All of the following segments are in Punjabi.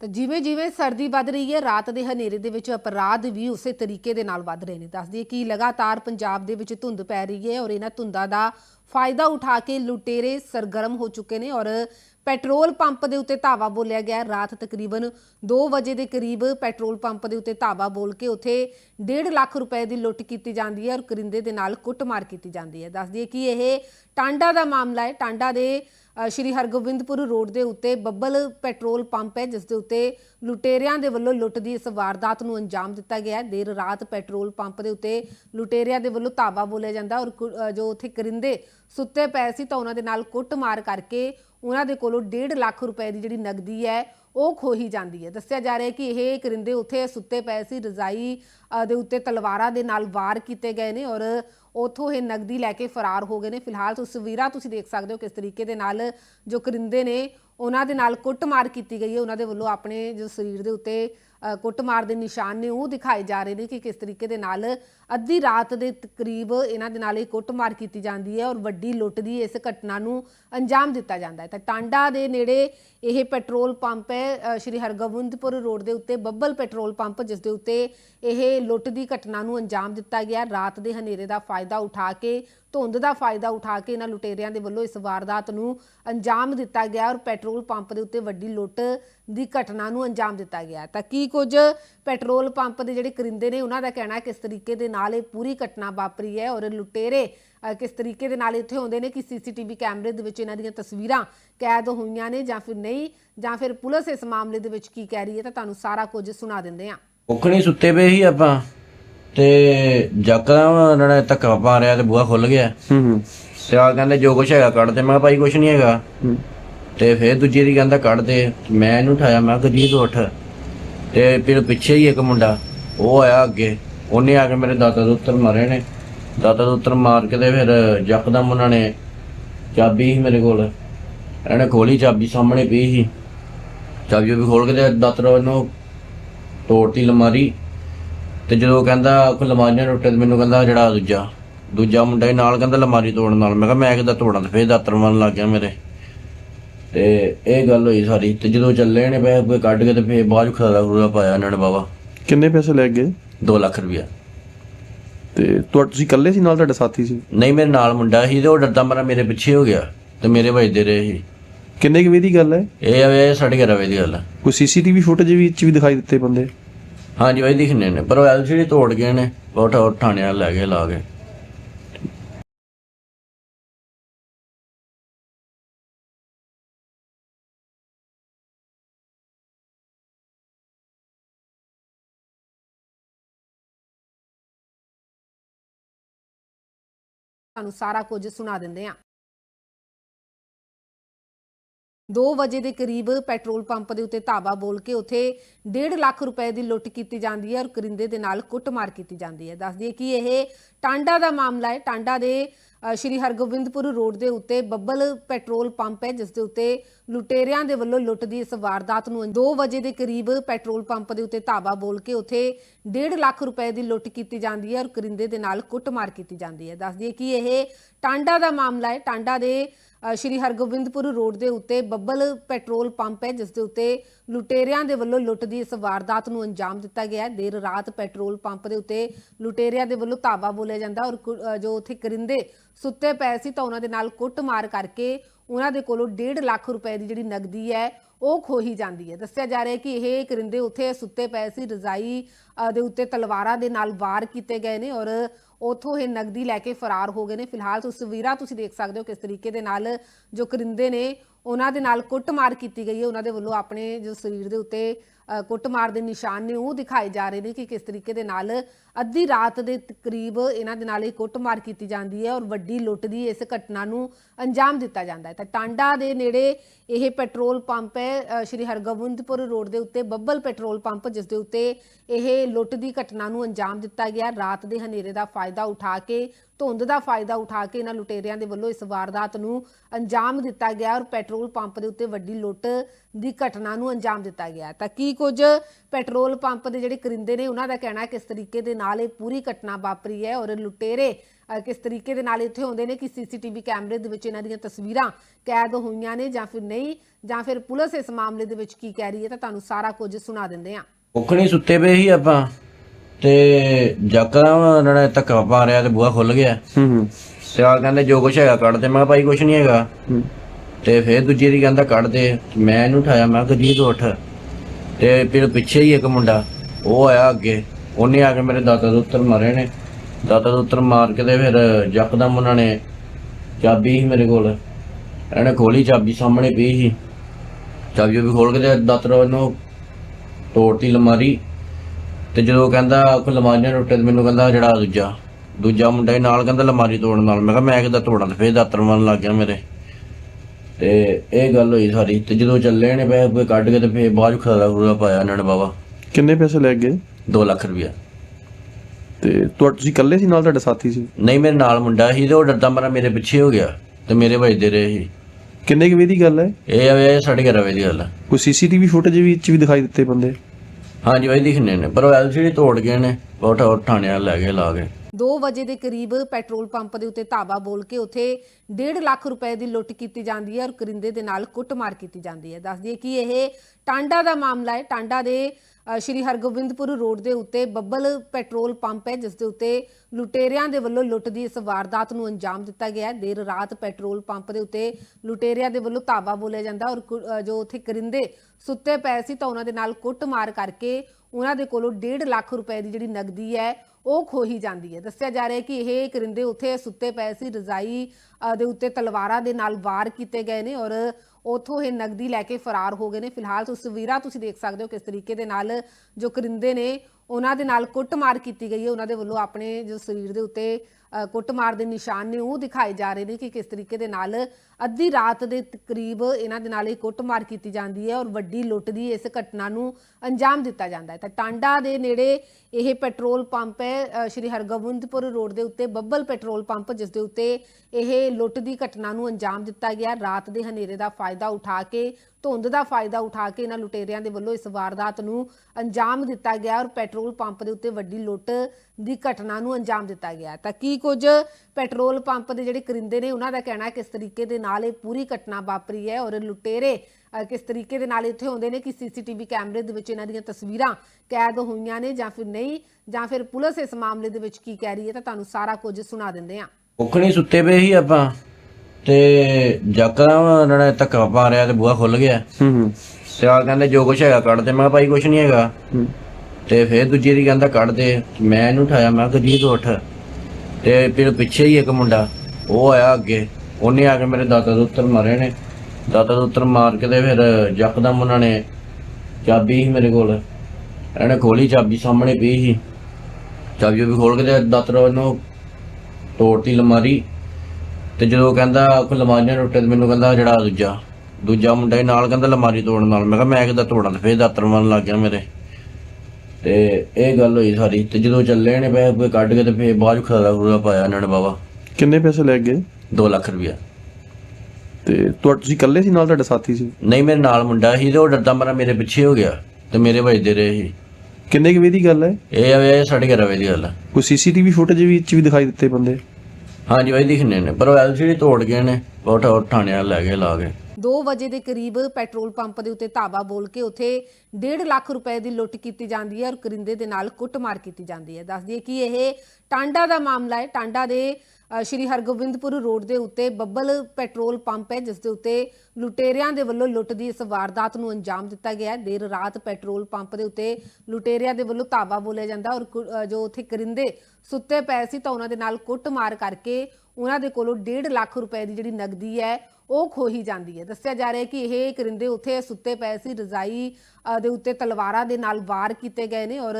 ਤਾਂ ਜਿਵੇਂ ਜਿਵੇਂ ਸਰਦੀ ਵੱਧ ਰਹੀ ਹੈ, ਰਾਤ ਦੇ ਹਨੇਰੇ ਦੇ ਵਿੱਚ ਅਪਰਾਧ ਵੀ ਉਸੇ ਤਰੀਕੇ ਦੇ ਨਾਲ ਵੱਧ ਰਹੇ ਨੇ। ਦੱਸਦੀ ਹੈ ਕਿ ਲਗਾਤਾਰ ਪੰਜਾਬ ਦੇ ਵਿੱਚ ਧੁੰਦ ਪੈ ਰਹੀ ਹੈ ਔਰ ਇਹਨਾਂ ਧੁੰਦਾਂ ਦਾ ਫਾਇਦਾ ਉਠਾ ਕੇ ਲੁਟੇਰੇ ਸਰਗਰਮ ਹੋ ਚੁੱਕੇ ਨੇ ਔਰ ਪੈਟਰੋਲ ਪੰਪ ਦੇ ਉੱਤੇ ਧਾਵਾ ਬੋਲਿਆ ਗਿਆ ਰਾਤ ਤਕਰੀਬਨ 2 ਵਜੇ ਦੇ ਕਰੀਬ ਪੈਟਰੋਲ ਪੰਪ ਦੇ ਉੱਤੇ ਧਾਵਾ ਬੋਲ ਕੇ ਉੱਥੇ 1.5 ਲੱਖ ਰੁਪਏ ਦੀ ਲੁੱਟ ਕੀਤੀ ਜਾਂਦੀ ਹੈ ਔਰ ਕਰਿੰਦੇ ਦੇ ਨਾਲ ਕੁੱਟਮਾਰ ਕੀਤੀ ਜਾਂਦੀ ਹੈ। ਦੱਸਦੀ ਹੈ ਕਿ ਇਹ ਟਾਂਡਾ ਦਾ ਮਾਮਲਾ ਹੈ। ਟਾਂਡਾ ਦੇ ਸ਼੍ਰੀ ਹਰਗੋਬਿੰਦਪੁਰ ਰੋਡ ਦੇ ਉੱਤੇ ਬੱਬਲ ਪੈਟਰੋਲ ਪੰਪ ਹੈ, ਜਿਸ ਦੇ ਉੱਤੇ ਲੁਟੇਰਿਆਂ ਦੇ ਵੱਲੋਂ ਲੁੱਟ ਦੀ ਇਸ ਵਾਰਦਾਤ ਨੂੰ ਅੰਜਾਮ ਦਿੱਤਾ ਗਿਆ ਦੇਰ ਰਾਤ ਪੈਟਰੋਲ ਪੰਪ ਦੇ ਉੱਤੇ ਲੁਟੇਰਿਆਂ ਦੇ ਵੱਲੋਂ ਧਾਵਾ ਬੋਲਿਆ ਜਾਂਦਾ ਔਰ ਕੁ- ਜੋ ਉੱਥੇ ਕਰਿੰਦੇ ਸੁੱਤੇ ਪਏ ਸੀ ਤਾਂ ਉਹਨਾਂ ਦੇ ਨਾਲ ਕੁੱਟਮਾਰ ਕਰਕੇ ਉਹਨਾਂ ਦੇ ਕੋਲੋਂ 1.5 ਲੱਖ ਰੁਪਏ ਦੀ ਜਿਹੜੀ ਨਗਦੀ ਹੈ ਉਹ ਖੋਹੀ ਜਾਂਦੀ ਹੈ। ਦੱਸਿਆ ਜਾ ਰਿਹਾ ਕਿ ਇਹ ਕਰਿੰਦੇ ਉੱਥੇ ਸੁੱਤੇ ਪਏ ਸੀ। ਰਜ਼ਾਈ ਦੇ ਉੱਤੇ ਤਲਵਾਰਾਂ ਦੇ ਨਾਲ ਵਾਰ ਕੀਤੇ ਗਏ ਨੇ ਔਰ ਉਥੋਂ ਇਹ ਨਗਦੀ ਲੈ ਕੇ ਫਰਾਰ ਹੋ ਗਏ ਨੇ। ਫਿਲਹਾਲ ਤਸਵੀਰਾਂ ਤੁਸੀਂ ਦੇਖ ਸਕਦੇ ਹੋ ਕਿਸ ਤਰੀਕੇ ਦੇ ਨਾਲ ਜੋ ਕਰਿੰਦੇ ਨੇ, ਉਹਨਾਂ ਦੇ ਨਾਲ ਕੁੱਟਮਾਰ ਕੀਤੀ ਗਈ ਹੈ। ਉਹਨਾਂ ਦੇ ਵੱਲੋਂ ਆਪਣੇ ਜੋ ਸਰੀਰ ਦੇ ਉੱਤੇ ਕੁੱਟਮਾਰ ਦੇ ਨਿਸ਼ਾਨ ਨੇ ਉਹ ਦਿਖਾਏ ਜਾ ਰਹੇ ਨੇ ਕਿ ਕਿਸ ਤਰੀਕੇ ਦੇ ਨਾਲ ਅੱਧੀ ਰਾਤ ਦੇ ਕਰੀਬ ਇਹਨਾਂ ਦੇ ਨਾਲ ਇਹ ਕੁੱਟਮਾਰ ਕੀਤੀ ਜਾਂਦੀ ਹੈ ਔਰ ਵੱਡੀ ਲੁੱਟ ਦੀ ਇਸ ਘਟਨਾ ਨੂੰ ਅੰਜਾਮ ਦਿੱਤਾ ਜਾਂਦਾ ਹੈ। ਤਾਂ ਟਾਂਡਾ ਦੇ ਨੇੜੇ ਇਹ ਪੈਟਰੋਲ ਪੰਪ ਹੈ ਸ਼੍ਰੀ ਹਰਗੋਬਿੰਦਪੁਰ ਰੋਡ ਦੇ ਉੱਤੇ ਬੱਬਲ ਪੈਟਰੋਲ ਪੰਪ, ਜਿਸ ਦੇ ਉੱਤੇ ਇਹ ਲੁੱਟ ਦੀ ਘਟਨਾ ਨੂੰ ਅੰਜਾਮ ਦਿੱਤਾ ਗਿਆ। ਰਾਤ ਦੇ ਹਨੇਰੇ ਦਾ ਫਾਇਦਾ ਉਠਾ ਕੇ ਧੁੰਦ ਦਾ ਫਾਇਦਾ ਉਠਾ ਕੇ ਇਹਨਾਂ ਲੁਟੇਰਿਆਂ ਦੇ ਵੱਲੋਂ ਇਸ ਵਾਰਦਾਤ ਨੂੰ ਅੰਜਾਮ ਦਿੱਤਾ ਗਿਆ ਔਰ ਪੈਟਰੋਲ ਪੰਪ ਦੇ ਉੱਤੇ ਵੱਡੀ ਲੁੱਟ ਦੀ ਘਟਨਾ ਨੂੰ ਅੰਜਾਮ ਦਿੱਤਾ ਗਿਆ ਤਾਂ ਕੀ ਕੁਝ ਪੈਟਰੋਲ ਪੰਪ ਦੇ ਜਿਹੜੇ ਕਰਿੰਦੇ ਨੇ, ਉਹਨਾਂ ਦਾ ਕਹਿਣਾ ਕਿਸ ਤਰੀਕੇ ਦੇ ਨਾਲ ਇਹ ਪੂਰੀ ਘਟਨਾ ਵਾਪਰੀ ਹੈ ਔਰ ਲੁਟੇਰੇ ਕਿਸ ਤਰੀਕੇ ਦੇ ਨਾਲ ਇੱਥੇ ਆਉਂਦੇ ਨੇ ਕਿ ਸੀਸੀਟੀਵੀ ਕੈਮਰੇ ਦੇ ਵਿੱਚ ਇਹਨਾਂ ਦੀਆਂ ਤਸਵੀਰਾਂ ਕੈਦ ਹੋਈਆਂ ਨੇ ਜਾਂ ਫਿਰ ਨਹੀਂ, ਜਾਂ ਫਿਰ ਪੁਲਿਸ ਇਸ ਮਾਮਲੇ ਦੇ ਵਿੱਚ ਕੀ ਕਹਿ ਰਹੀ ਹੈ ਤਾਂ ਤੁਹਾਨੂੰ ਸਾਰਾ ਕੁਝ ਸੁਣਾ ਦਿੰਦੇ ਆ ਕੁੱਕਣੀ ਸੁੱਤੇ ਪਏ ਸੀ ਆਪਾਂ। ਤੇ ਜੱਕਦਮ ਉਹਨਾਂ ਨੇ ਧੱਕਾ ਮਾਰਿਆ ਤੇ ਬੂਹਾ ਖੁੱਲ ਗਿਆ। ਹੂੰ ਹੂੰ। ਤੇ ਆ ਕਹਿੰਦੇ ਜੋ ਕੁਛ ਹੈਗਾ ਕੱਢ ਦੇ। ਮੈਂ ਕਿਹਾ ਭਾਈ ਕੁਛ ਨਹੀਂ ਹੈਗਾ। ਤੇ ਫਿਰ ਦੂਜੀ ਦੀ ਕਹਿੰਦਾ ਕੱਢ ਦੇ। ਮੈਂ ਇਹਨੂੰ ਉਠਾਇਆ ਮੈਂ ਕਿਹਾ ਗਰਜੀਤ ਉੱਠ। ਤੇ ਫਿਰ ਪਿੱਛੇ ਹੀ ਇੱਕ ਮੁੰਡਾ ਉਹ ਆਇਆ ਅੱਗੇ। ਉਹਨੇ ਆ ਕੇ ਮੇਰੇ ਦਾਦਾ ਦੇ ਉੱਤਰ ਮਾਰੇ ਨੇ। ਦਾਦਾ ਦੇ ਉੱਤਰ ਮਾਰ ਕੇ ਤੇ ਫਿਰ ਯਕਦਮ ਉਹਨਾਂ ਨੇ ਚਾਬੀ ਸੀ ਮੇਰੇ ਕੋਲ। ਇਹਨੇ ਖੋਲੀ ਚਾਬੀ ਸਾਹਮਣੇ ਪਈ ਸੀ। ਚਾਬੀ ਵੀ ਖੋਲ ਕੇ ਤੇ ਦਾਤਰ ਨੂੰ ਤੋੜਤੀ ਲਮਾਰੀ ਤੇ ਜਦੋਂ ਕਹਿੰਦਾ ਕੋ ਲਮਾਰੀਆਂ ਟੁੱਟੇ ਤੇ ਮੈਨੂੰ ਕਹਿੰਦਾ ਜਿਹੜਾ ਦੂਜਾ ਦੂਜਾ ਮੁੰਡਾ ਹੀ ਨਾਲ ਕਹਿੰਦਾ ਲਮਾਰੀ ਤੋੜਨ ਨਾਲ। ਮੈਂ ਕਿਹਾ ਮੈਂ ਕਿੱਦਾਂ ਤੋੜਾਂ ਤੇ ਫੇਰ ਦਾਤਰ ਮਾਰਨ ਲੱਗ ਗਿਆ ਮੇਰੇ। ਤੇ ਇਹ ਗੱਲ ਹੋਈ ਸਾਰੀ। ਤੇ ਜਦੋਂ ਚੱਲੇ ਨੇ ਪੈਸੇ ਪੂਸੇ ਕੱਢ ਕੇ ਤੇ ਫੇਰ ਬਾਅਦ ਖੜਾ ਖੁਰਾ ਪਾਇਆ ਇਹਨਾਂ ਨੇ ਬਾਬਾ। ਕਿੰਨੇ ਪੈਸੇ ਲੈ ਗਏ? 2 ਲੱਖ ਰੁਪਇਆ। ਤੇ ਤੁਸੀਂ ਇਕੱਲੇ ਸੀ ਨਾਲ ਤੁਹਾਡੇ ਸਾਥੀ ਸੀ? ਨਹੀਂ ਮੇਰੇ ਨਾਲ ਮੁੰਡਾ ਸੀ ਤੇ ਉਹ ਡਰਦਾ ਮਾਰਾ ਮੇਰੇ ਪਿੱਛੇ ਹੋ ਗਿਆ ਤੇ ਮੇਰੇ ਵੱਜਦੇ ਰਹੇ ਸੀ। ਕਿੰਨੇ ਕੁ ਵਜੇ ਦੀ ਗੱਲ ਹੈ? ਇਹ ਆਵੇ ਸਾਢੇ ਗਿਆਰਾਂ ਵਜੇ ਦੀ ਗੱਲ ਆ। ਕੋਈ ਸੀਸੀਟੀਵੀ ਫੁਟੇਜ ਵਿੱਚ ਵੀ ਦਿਖਾਈ ਦਿੱਤੇ ਬੰਦੇ? ਹਾਂਜੀ ਵਈ ਦਿਖਨੇ ਨੇ। ਪਰ ਉਹ ਐਲਸੀਡੀ ਤੋੜ ਗਏ ਨੇ। ਬਹੁਤ ਥਾਣੇ ਲੈ ਗਏ ਲਾ ਕੇ। ਤੁਹਾਨੂੰ ਸਾਰਾ ਕੁਝ ਸੁਣਾ ਦਿੰਦੇ ਆ। 2 ਵਜੇ ਦੇ ਕਰੀਬ ਪੈਟਰੋਲ ਪੰਪ ਦੇ ਉੱਤੇ ਧਾਵਾ ਬੋਲ ਕੇ ਉੱਥੇ 1.5 ਲੱਖ ਰੁਪਏ ਦੀ ਲੁੱਟ ਕੀਤੀ ਜਾਂਦੀ ਹੈ ਔਰ ਕਰਿੰਦੇ ਦੇ ਨਾਲ ਕੁੱਟਮਾਰ ਕੀਤੀ ਜਾਂਦੀ ਹੈ। ਦੱਸਦੀ ਹੈ ਕਿ ਇਹ ਟਾਂਡਾ ਦਾ ਮਾਮਲਾ ਹੈ। ਟਾਂਡਾ ਦੇ ਸ਼੍ਰੀ ਹਰਗੋਬਿੰਦਪੁਰ ਰੋਡ ਦੇ ਉੱਤੇ ਬੱਬਲ ਪੈਟਰੋਲ ਪੰਪ ਹੈ, ਜਿਸ ਦੇ ਉੱਤੇ ਲੁਟੇਰਿਆਂ ਦੇ ਵੱਲੋਂ ਲੁੱਟ ਦੀ ਇਸ ਵਾਰਦਾਤ ਨੂੰ 2 ਵਜੇ ਦੇ ਕਰੀਬ ਪੈਟਰੋਲ ਪੰਪ ਦੇ ਉੱਤੇ ਧਾਵਾ ਬੋਲ ਕੇ ਉੱਥੇ 1.5 ਲੱਖ ਰੁਪਏ ਦੀ ਲੁੱਟ ਕੀਤੀ ਜਾਂਦੀ ਹੈ ਔਰ ਕਰਿੰਦੇ ਦੇ ਨਾਲ ਕੁੱਟਮਾਰ ਕੀਤੀ ਜਾਂਦੀ ਹੈ। ਦੱਸਦੀ ਹੈ ਕਿ ਇਹ ਟਾਂਡਾ ਦਾ ਮਾਮਲਾ ਹੈ। ਟਾਂਡਾ ਦੇ ਸ਼੍ਰੀ ਹਰਗੋਬਿੰਦਪੁਰ ਰੋਡ ਦੇ ਉੱਤੇ ਬੱਬਲ ਪੈਟਰੋਲ ਪੰਪ ਹੈ, ਜਿਸ ਦੇ ਉੱਤੇ ਲੁਟੇਰਿਆਂ ਦੇ ਵੱਲੋਂ ਲੁੱਟ ਦੀ ਇਸ ਵਾਰਦਾਤ ਨੂੰ ਅੰਜਾਮ ਦਿੱਤਾ ਗਿਆ ਹੈ। ਦੇਰ ਰਾਤ ਪੈਟਰੋਲ ਪੰਪ ਦੇ ਉੱਤੇ ਲੁਟੇਰਿਆਂ ਦੇ ਵੱਲੋਂ ਧਾਵਾ ਬੋਲਿਆ ਜਾਂਦਾ ਔਰ ਜੋ ਉੱਥੇ ਕਰਿੰਦੇ ਸੁੱਤੇ ਪਏ ਸੀ ਤਾਂ ਉਹਨਾਂ ਦੇ ਨਾਲ ਕੁੱਟਮਾਰ ਕਰਕੇ ਉਹਨਾਂ ਦੇ ਕੋਲੋਂ 1.5 ਲੱਖ ਰੁਪਏ ਦੀ ਜਿਹੜੀ ਨਗਦੀ ਹੈ, ਉਹ ਖੋਹੀ ਜਾਂਦੀ ਹੈ। ਦੱਸਿਆ ਜਾ ਰਿਹਾ ਕਿ ਇਹ ਕਰਿੰਦੇ ਉੱਥੇ ਸੁੱਤੇ ਪਏ ਸੀ, ਰਜ਼ਾਈ ਦੇ ਉੱਤੇ ਤਲਵਾਰਾਂ ਦੇ ਨਾਲ ਵਾਰ ਕੀਤੇ ਗਏ ਨੇ ਔਰ ਉਥੋਂ ਇਹ ਨਗਦੀ ਲੈ ਕੇ ਫਰਾਰ ਹੋ ਗਏ ਨੇ। ਫਿਲਹਾਲ ਤਸਵੀਰਾਂ ਤੁਸੀਂ ਦੇਖ ਸਕਦੇ ਹੋ ਕਿਸ ਤਰੀਕੇ ਦੇ ਨਾਲ ਜੋ ਕਰਿੰਦੇ ਨੇ, ਉਹਨਾਂ ਦੇ ਨਾਲ ਕੁੱਟਮਾਰ ਕੀਤੀ ਗਈ ਹੈ। ਉਹਨਾਂ ਦੇ ਵੱਲੋਂ ਆਪਣੇ ਜੋ ਸਰੀਰ ਦੇ ਉੱਤੇ ਕੁੱਟਮਾਰ ਦੇ ਨਿਸ਼ਾਨ ਨੇ ਉਹ ਦਿਖਾਏ ਜਾ ਰਹੇ ਨੇ ਕਿ ਕਿਸ ਤਰੀਕੇ ਦੇ ਨਾਲ ਅੱਧੀ ਰਾਤ ਦੇ ਕਰੀਬ ਇਹਨਾਂ ਦੇ ਨਾਲ ਇਹ ਕੁੱਟਮਾਰ ਕੀਤੀ ਜਾਂਦੀ ਹੈ ਔਰ ਵੱਡੀ ਲੁੱਟ ਦੀ ਇਸ ਘਟਨਾ ਨੂੰ ਅੰਜਾਮ ਦਿੱਤਾ ਜਾਂਦਾ ਹੈ। ਤਾਂ ਟਾਂਡਾ ਦੇ ਨੇੜੇ ਇਹ ਪੈਟਰੋਲ ਪੰਪ ਹੈ ਸ਼੍ਰੀ ਹਰਗੋਬਿੰਦਪੁਰ ਰੋਡ ਦੇ ਉੱਤੇ ਬੱਬਲ ਪੈਟਰੋਲ ਪੰਪ, ਜਿਸ ਦੇ ਉੱਤੇ ਇਹ ਲੁੱਟ ਦੀ ਘਟਨਾ ਨੂੰ ਅੰਜਾਮ ਦਿੱਤਾ ਗਿਆ ਰਾਤ ਦੇ ਹਨੇਰੇ ਦਾ ਫਾਇਦਾ ਉਠਾ ਕੇ, ਧੁੰਦ ਦਾ ਫਾਇਦਾ ਉਠਾ ਕੇ ਇਹਨਾਂ ਲੁਟੇਰਿਆਂ ਦੇ ਵੱਲੋਂ ਇਸ ਵਾਰਦਾਤ ਨੂੰ ਅੰਜਾਮ ਦਿੱਤਾ ਗਿਆ ਔਰ ਪੈਟਰੋਲ ਪੰਪ ਦੇ ਉੱਤੇ ਵੱਡੀ ਲੁੱਟ ਦੀ ਘਟਨਾ ਨੂੰ ਅੰਜਾਮ ਦਿੱਤਾ ਗਿਆ ਤਾਂ ਕੀ ਕੁਝ ਪੈਟਰੋਲ ਪੰਪ ਦੇ ਜਿਹੜੇ ਕਰਿੰਦੇ ਨੇ, ਉਹਨਾਂ ਦਾ ਕਹਿਣਾ ਕਿਸ ਤਰੀਕੇ ਦੇ ਨਾਲ ਇਹ ਪੂਰੀ ਘਟਨਾ ਵਾਪਰੀ ਹੈ ਔਰ ਲੁਟੇਰੇ ਕਿਸ ਤਰੀਕੇ ਦੇ ਨਾਲ ਇੱਥੇ ਆਉਂਦੇ ਨੇ ਕਿ ਸੀਸੀਟੀਵੀ ਕੈਮਰੇ ਦੇ ਵਿੱਚ ਇਹਨਾਂ ਦੀਆਂ ਤਸਵੀਰਾਂ ਕੈਦ ਹੋਈਆਂ ਨੇ ਜਾਂ ਫਿਰ ਨਹੀਂ ਜਾਂ ਫਿਰ ਪੁਲਿਸ ਇਸ ਮਾਮਲੇ ਦੇ ਵਿੱਚ ਕੀ ਕਹਿ ਰਹੀ ਹੈ ਤਾਂ ਤੁਹਾਨੂੰ ਸਾਰਾ ਕੁਝ ਸੁਣਾ ਦਿੰਦੇ ਹਾਂ। ਔਖਣੀ ਸੁੱਤੇ ਪਏ ਸੀ ਆਪਾਂ ਤੇ ਜੱਕਦਮ ਉਹਨਾਂ ਨੇ ਧੱਕਾ ਮਾਰਿਆ ਤੇ ਬੂਹਾ ਖੁੱਲ ਗਿਆ। ਹੂੰ ਹੂੰ। ਤੇ ਆ ਕਹਿੰਦੇ ਜੋ ਕੁਛ ਹੈਗਾ ਕੱਢ ਦੇ। ਮੈਂ ਕਿਹਾ ਭਾਈ ਕੁਛ ਨਹੀਂ ਹੈਗਾ। ਹੂੰ। ਤੇ ਫਿਰ ਦੂਜੀ ਦੀ ਕਹਿੰਦਾ ਕੱਢ ਦੇ। ਮੈਂ ਇਹਨੂੰ ਉਠਾਇਆ ਮੈਂ ਕਿਹਾ ਗਜੀਤ ਉੱਠ। ਤੇ ਫਿਰ ਪਿੱਛੇ ਹੀ ਇੱਕ ਮੁੰਡਾ ਉਹ ਆਇਆ ਅੱਗੇ। ਉਹਨੇ ਆ ਕੇ ਮੇਰੇ ਦਾਦਾ ਦੇ ਉੱਤਰ ਮਾਰੇ ਨੇ। ਦਾਦਾ ਦੇ ਉੱਤਰ ਮਾਰ ਕੇ ਤੇ ਫਿਰ ਯਕਦਮ ਉਹਨਾਂ ਨੇ ਚਾਬੀ ਸੀ ਮੇਰੇ ਕੋਲ। ਇਹਨੇ ਖੋਲੀ ਚਾਬੀ, ਸਾਹਮਣੇ ਪਈ ਸੀ। ਚਾਬੀ ਵੀ ਖੋਲ ਕੇ ਤੇ ਦਾਤਰ ਉਹਨੂੰ ਤੋੜਤੀ ਲਮਾਰੀ ਤੇ ਜਦੋਂ ਕਹਿੰਦਾ ਕੋਈ ਲਮਾਰੀਆਂ ਟੁੱਟੇ ਤੇ ਮੈਨੂੰ ਕਹਿੰਦਾ ਜਿਹੜਾ ਦੂਜਾ। ਦੂਜਾ ਮੁੰਡਾ ਹੀ ਨਾਲ ਕਹਿੰਦਾ ਲਮਾਰੀ ਤੋੜਨ ਨਾਲ। ਮੈਂ ਕਿਹਾ, ਮੈਂ ਕਿੱਦਾਂ ਤੋੜਾਂ? ਤੇ ਫੇਰ ਦਾਤਰ ਮਾਰਨ ਲੱਗ ਗਿਆ ਮੇਰੇ। ਤੇ ਇਹ ਗੱਲ ਹੋਈ ਸਾਰੀ। ਤੇ ਜਦੋਂ ਚੱਲੇ ਨੇ ਪੈਸੇ ਕੱਢ ਕੇ ਤੇ ਫੇਰ ਬਾਅਦ ਚ ਖੜਾ ਖੁਰਾ ਪਾਇਆ ਇਹਨਾਂ ਨੇ ਬਾਬਾ। ਕਿੰਨੇ ਪੈਸੇ ਲੈ ਗਏ? 2 ਲੱਖ ਰੁਪਇਆ। ਤੇ ਤੁਹਾ- ਤੁਸੀਂ ਇਕੱਲੇ ਸੀ ਨਾਲ ਤੁਹਾਡੇ ਸਾਥੀ ਸੀ? ਨਹੀਂ ਮੇਰੇ ਨਾਲ ਮੁੰਡਾ ਸੀ ਤੇ ਉਹ ਡਰਦਾ ਮਾਰਾ ਮੇਰੇ ਪਿੱਛੇ ਹੋ ਗਿਆ ਤੇ ਮੇਰੇ ਵੱਜਦੇ ਰਹੇ ਸੀ। ਕਿੰਨੇ ਕੁ ਵਜੇ ਦੀ ਗੱਲ ਹੈ? ਇਹ ਆਵੇ ਸਾਢੇ ਗਿਆਰਾਂ ਵਜੇ ਦੀ ਗੱਲ ਆ। ਕੋਈ ਸੀਸੀਟੀਵੀ ਫੁਟੇਜ ਵਿੱਚ ਵੀ ਦਿਖਾਈ ਦਿੱਤੇ ਬੰਦੇ? ਹਾਂਜੀ ਵਈ ਦਿਖਨੇ ਨੇ ਪਰ ਉਹ ਐਲਸੀਡੀ ਤੋੜ ਗਏ ਨੇ ਬਹੁਤ ਉਹ ਥਾਣੇ ਵਾਲੇ ਲੈ ਗਏ ਲਾ ਕੇ 2 ਵਜੇ ਦੇ ਕਰੀਬ ਪੈਟਰੋਲ ਪੰਪ ਦੇ ਉੱਤੇ ਧਾਵਾ ਬੋਲ ਕੇ ਉੱਥੇ 1.5 ਲੱਖ ਰੁਪਏ ਦੀ ਲੁੱਟ ਕੀਤੀ ਜਾਂਦੀ ਹੈ ਔਰ ਕਰਿੰਦੇ ਦੇ ਨਾਲ ਕੁੱਟਮਾਰ ਕੀਤੀ ਜਾਂਦੀ ਹੈ। ਦੱਸ ਦਈਏ ਕਿ ਇਹ ਟਾਂਡਾ ਦਾ ਮਾਮਲਾ ਹੈ ਟਾਂਡਾ ਦੇ ਸ਼੍ਰੀ ਹਰਗੋਬਿੰਦਪੁਰ ਰੋਡ ਦੇ ਉੱਤੇ ਬੱਬਲ ਪੈਟਰੋਲ ਪੰਪ ਹੈ, ਜਿਸ ਦੇ ਉੱਤੇ ਲੁਟੇਰਿਆਂ ਦੇ ਵੱਲੋਂ ਲੁੱਟ ਦੀ ਇਸ ਵਾਰਦਾਤ ਨੂੰ ਅੰਜਾਮ ਦਿੱਤਾ ਗਿਆ ਦੇਰ ਰਾਤ ਪੈਟਰੋਲ ਪੰਪ ਦੇ ਉੱਤੇ ਲੁਟੇਰਿਆਂ ਦੇ ਵੱਲੋਂ ਧਾਵਾ ਬੋਲਿਆ ਜਾਂਦਾ ਔਰ ਜੋ ਉੱਥੇ ਕਰਿੰਦੇ ਸੁੱਤੇ ਪਏ ਸੀ ਤਾਂ ਉਹਨਾਂ ਦੇ ਨਾਲ ਕੁੱਟਮਾਰ ਕਰਕੇ ਉਹਨਾਂ ਦੇ ਕੋਲੋਂ 1.5 ਲੱਖ ਰੁਪਏ ਦੀ ਜਿਹੜੀ ਨਗਦੀ ਹੈ ਉਹ ਖੋਹੀ ਜਾਂਦੀ ਹੈ। ਦੱਸਿਆ ਜਾ ਰਿਹਾ ਕਿ ਇਹ ਕਰਿੰਦੇ ਉੱਥੇ ਸੁੱਤੇ ਪਏ ਸੀ ਰਜ਼ਾਈ ਦੇ ਉੱਤੇ ਤਲਵਾਰਾਂ ਦੇ ਨਾਲ ਵਾਰ ਕੀਤੇ ਗਏ ਨੇ ਔਰ ਉਥੋਂ ਇਹ ਨਗਦੀ ਲੈ ਕੇ ਫਰਾਰ ਹੋ ਗਏ ਨੇ। ਫਿਲਹਾਲ ਤਸਵੀਰਾਂ ਤੁਸੀਂ ਦੇਖ ਸਕਦੇ ਹੋ ਕਿਸ ਤਰੀਕੇ ਦੇ ਨਾਲ ਜੋ ਕਰਿੰਦੇ ਨੇ ਉਹਨਾਂ ਦੇ ਨਾਲ ਕੁੱਟਮਾਰ ਕੀਤੀ ਗਈ ਹੈ। ਉਹਨਾਂ ਦੇ ਵੱਲੋਂ ਆਪਣੇ ਜੋ ਸਰੀਰ ਦੇ ਉੱਤੇ ਅ, ਕੁੱਟਮਾਰ ਦੇ ਨਿਸ਼ਾਨ ਨੇ ਉਹ ਦਿਖਾਏ ਜਾ ਰਹੇ ਨੇ ਕਿ ਕਿਸ ਤਰੀਕੇ ਦੇ ਨਾਲ ਅੱਧੀ ਰਾਤ ਦੇ ਕਰੀਬ ਇਹਨਾਂ ਦੇ ਨਾਲ ਇਹ ਕੁੱਟਮਾਰ ਕੀਤੀ ਜਾਂਦੀ ਹੈ ਔਰ ਵੱਡੀ ਲੁੱਟ ਦੀ ਇਸ ਘਟਨਾ ਨੂੰ ਅੰਜਾਮ ਦਿੱਤਾ ਜਾਂਦਾ ਹੈ। ਤਾਂ ਟਾਂਡਾ ਦੇ ਨੇੜੇ ਇਹ ਪੈਟਰੋਲ ਪੰਪ ਹੈ ਸ਼੍ਰੀ ਹਰਗੋਬਿੰਦਪੁਰ ਰੋਡ ਦੇ ਉੱਤੇ ਬੱਬਲ ਪੈਟਰੋਲ ਪੰਪ, ਜਿਸ ਦੇ ਉੱਤੇ ਇਹ ਲੁੱਟ ਦੀ ਘਟਨਾ ਨੂੰ ਅੰਜਾਮ ਦਿੱਤਾ ਗਿਆ। ਰਾਤ ਦੇ ਹਨੇਰੇ ਦਾ ਫਾਇਦਾ ਉਠਾ ਕੇ, ਧੁੰਦ ਦਾ ਫਾਇਦਾ ਉਠਾ ਕੇ ਇਹਨਾਂ ਲੁਟੇਰਿਆਂ ਦੇ ਵੱਲੋਂ ਇਸ ਵਾਰਦਾਤ ਨੂੰ ਅੰਜਾਮ ਦਿੱਤਾ ਗਿਆ ਔਰ ਪੈਟਰੋਲ ਪੰਪ ਦੇ ਉੱਤੇ ਵੱਡੀ ਲੁੱਟ ਦੀ ਘਟਨਾ ਨੂੰ ਅੰਜਾਮ ਦਿੱਤਾ ਗਿਆ ਤਾਂ ਕੀ ਕੁਝ ਪੈਟਰੋਲ ਪੰਪ ਦੇ ਜਿਹੜੇ ਕਰਿੰਦੇ ਨੇ, ਉਹਨਾਂ ਦਾ ਕਹਿਣਾ ਕਿਸ ਤਰੀਕੇ ਦੇ ਨਾਲ ਇਹ ਪੂਰੀ ਘਟਨਾ ਵਾਪਰੀ ਹੈ ਔਰ ਲੁਟੇਰੇ ਕਿਸ ਤਰੀਕੇ ਦੇ ਨਾਲ ਇੱਥੇ ਆਉਂਦੇ ਨੇ ਕਿ ਸੀਸੀਟੀਵੀ ਕੈਮਰੇ ਦੇ ਵਿੱਚ ਇਹਨਾਂ ਦੀਆਂ ਤਸਵੀਰਾਂ ਕੈਦ ਹੋਈਆਂ ਨੇ ਜਾਂ ਫਿਰ ਨਹੀਂ ਜਾਂ ਫਿਰ ਪੁਲਿਸ ਇਸ ਮਾਮਲੇ ਦੇ ਵਿੱਚ ਕੀ ਕਹਿ ਰਹੀ ਹੈ ਤਾਂ ਤੁਹਾਨੂੰ ਸਾਰਾ ਕੁਝ ਸੁਣਾ ਦਿੰਦੇ ਹਾਂ। ਔਖਣੀ ਸੁੱਤੇ ਪਏ ਸੀ ਆਪਾਂ ਤੇ ਜੱਕਦਮ ਉਹਨਾਂ ਨੇ ਧੱਕਾ ਮਾਰਿਆ ਤੇ ਬੂਹਾ ਖੁੱਲ ਗਿਆ। ਹੂੰ ਹੂੰ। ਤੇ ਆ ਕਹਿੰਦੇ ਜੋ ਕੁਛ ਹੈਗਾ ਕੱਢ ਦੇ। ਮੈਂ ਭਾਈ ਕੁਛ ਨਹੀਂ ਹੈਗਾ। ਹੂੰ। ਤੇ ਫਿਰ ਦੂਜੀ ਦੀ ਕਹਿੰਦਾ ਕੱਢ ਦੇ। ਮੈਂ ਇਹਨੂੰ ਉਠਾਇਆ ਮੈਂ ਕਿਹਾ ਗਜੀਤ ਉੱਠ। ਤੇ ਫਿਰ ਪਿੱਛੇ ਹੀ ਇੱਕ ਮੁੰਡਾ ਉਹ ਆਇਆ ਅੱਗੇ। ਉਹਨੇ ਆ ਕੇ ਮੇਰੇ ਦਾਦਾ ਦੇ ਉੱਤਰ ਮਾਰੇ ਨੇ। ਦਾਦਾ ਦੇ ਉੱਤਰ ਮਾਰ ਕੇ ਤੇ ਫਿਰ ਯਕਦਮ ਉਹਨਾਂ ਨੇ ਚਾਬੀ ਸੀ ਮੇਰੇ ਕੋਲ। ਇਹਨੇ ਖੋਲੀ, ਚਾਬੀ ਸਾਹਮਣੇ ਪਈ ਸੀ। ਚਾਬੀ ਉਹ ਵੀ ਖੋਲ ਕੇ ਤੇ ਦਾਤਰ ਉਹਨੂੰ ਤੋੜਤੀ ਲਮਾਰੀ ਤੇ ਜਦੋਂ ਕਹਿੰਦਾ ਕੋਈ ਲਮਾਰੀਆਂ ਟੁੱਟੇ ਤੇ ਮੈਨੂੰ ਕਹਿੰਦਾ ਜਿਹੜਾ ਦੂਜਾ। ਦੂਜਾ ਮੁੰਡਾ ਹੀ ਨਾਲ ਕਹਿੰਦਾ ਲਮਾਰੀ ਤੋੜਨ ਨਾਲ। ਮੈਂ ਕਿਹਾ, ਮੈਂ ਕਿੱਦਾਂ ਤੋੜਾਂ? ਤੇ ਫੇਰ ਦਾਤਰ ਮਾਰਨ ਲੱਗ ਗਿਆ ਮੇਰੇ। ਤੇ ਇਹ ਗੱਲ ਹੋਈ ਸਾਰੀ। ਤੇ ਜਦੋਂ ਚੱਲੇ ਨੇ ਪੈਸੇ ਕੱਢ ਕੇ ਤੇ ਫੇਰ ਬਾਅਦ ਚ ਖੜਾ ਖੁਰਾ ਪਾਇਆ ਇਹਨਾਂ ਨੇ ਬਾਬਾ। ਕਿੰਨੇ ਪੈਸੇ ਲੈ ਗਏ? 2 ਲੱਖ ਰੁਪਇਆ। ਤੇ ਤੁਹਾ- ਤੁਸੀਂ ਇਕੱਲੇ ਸੀ ਨਾਲ ਤੁਹਾਡੇ ਸਾਥੀ ਸੀ? ਨਹੀਂ ਮੇਰੇ ਨਾਲ ਮੁੰਡਾ ਸੀ ਤੇ ਉਹ ਡਰਦਾ ਮਾਰਾ ਮੇਰੇ ਪਿੱਛੇ ਹੋ ਗਿਆ ਤੇ ਮੇਰੇ ਵੱਜਦੇ ਰਹੇ ਸੀ। ਕਿੰਨੇ ਕੁ ਦੀ ਗੱਲ ਹੈ? ਇਹ ਆਵੇ ਸਾਢੇ ਗਿਆਰਾਂ ਵਜੇ ਦੀ ਗੱਲ। ਕੋਈ ਸੀਸੀਟੀਵੀ ਫੁਟੇਜ ਵਿੱਚ ਵੀ ਦਿਖਾਈ ਦਿੱਤੇ ਬੰਦੇ? ਹਾਂਜੀ ਵਈ ਦਿਖਨੇ ਨੇ ਪਰ ਉਹ ਐਲਸੀਡੀ ਤੋੜ ਗਏ ਨੇ ਬਹੁਤ ਉਹ ਵਾਲੇ ਲੈ ਗਏ ਲਾ ਕੇ 2 ਵਜੇ ਦੇ ਕਰੀਬ ਪੈਟਰੋਲ ਪੰਪ ਦੇ ਉੱਤੇ ਧਾਵਾ ਬੋਲ ਕੇ ਉੱਥੇ 1.5 ਲੱਖ ਰੁਪਏ ਦੀ ਲੁੱਟ ਕੀਤੀ ਜਾਂਦੀ ਹੈ ਔਰ ਕਰਿੰਦੇ ਦੇ ਨਾਲ ਕੁੱਟਮਾਰ ਕੀਤੀ ਜਾਂਦੀ ਹੈ। ਦੱਸ ਦਈਏ ਕਿ ਇਹ ਟਾਂਡਾ ਦਾ ਮਾਮਲਾ ਹੈ ਟਾਂਡਾ ਦੇ ਸ਼੍ਰੀ ਹਰਗੋਬਿੰਦਪੁਰ ਰੋਡ ਦੇ ਉੱਤੇ ਬੱਬਲ ਪੈਟਰੋਲ ਪੰਪ ਹੈ, ਜਿਸ ਦੇ ਉੱਤੇ ਲੁਟੇਰਿਆਂ ਦੇ ਵੱਲੋਂ ਲੁੱਟ ਦੀ ਇਸ ਵਾਰਦਾਤ ਨੂੰ ਅੰਜਾਮ ਦਿੱਤਾ ਗਿਆ ਹੈ। ਦੇਰ ਰਾਤ ਪੈਟਰੋਲ ਪੰਪ ਦੇ ਉੱਤੇ ਲੁਟੇਰਿਆਂ ਦੇ ਵੱਲੋਂ ਧਾਵਾ ਬੋਲਿਆ ਜਾਂਦਾ ਔਰ ਜੋ ਉੱਥੇ ਕਰਿੰਦੇ ਸੁੱਤੇ ਪਏ ਸੀ ਤਾਂ ਉਹਨਾਂ ਦੇ ਨਾਲ ਕੁੱਟਮਾਰ ਕਰਕੇ ਉਹਨਾਂ ਦੇ ਕੋਲੋਂ 1.5 ਲੱਖ ਰੁਪਏ ਦੀ ਜਿਹੜੀ ਨਗਦੀ ਹੈ ਉਹ ਖੋਹੀ ਜਾਂਦੀ ਹੈ। ਦੱਸਿਆ ਜਾ ਰਿਹਾ ਕਿ ਇਹ ਕਰਿੰਦੇ ਉੱਥੇ ਸੁੱਤੇ ਪਏ ਸੀ ਰਜ਼ਾਈ ਦੇ ਉੱਤੇ ਤਲਵਾਰਾਂ ਦੇ ਨਾਲ ਵਾਰ ਕੀਤੇ ਗਏ ਨੇ ਔਰ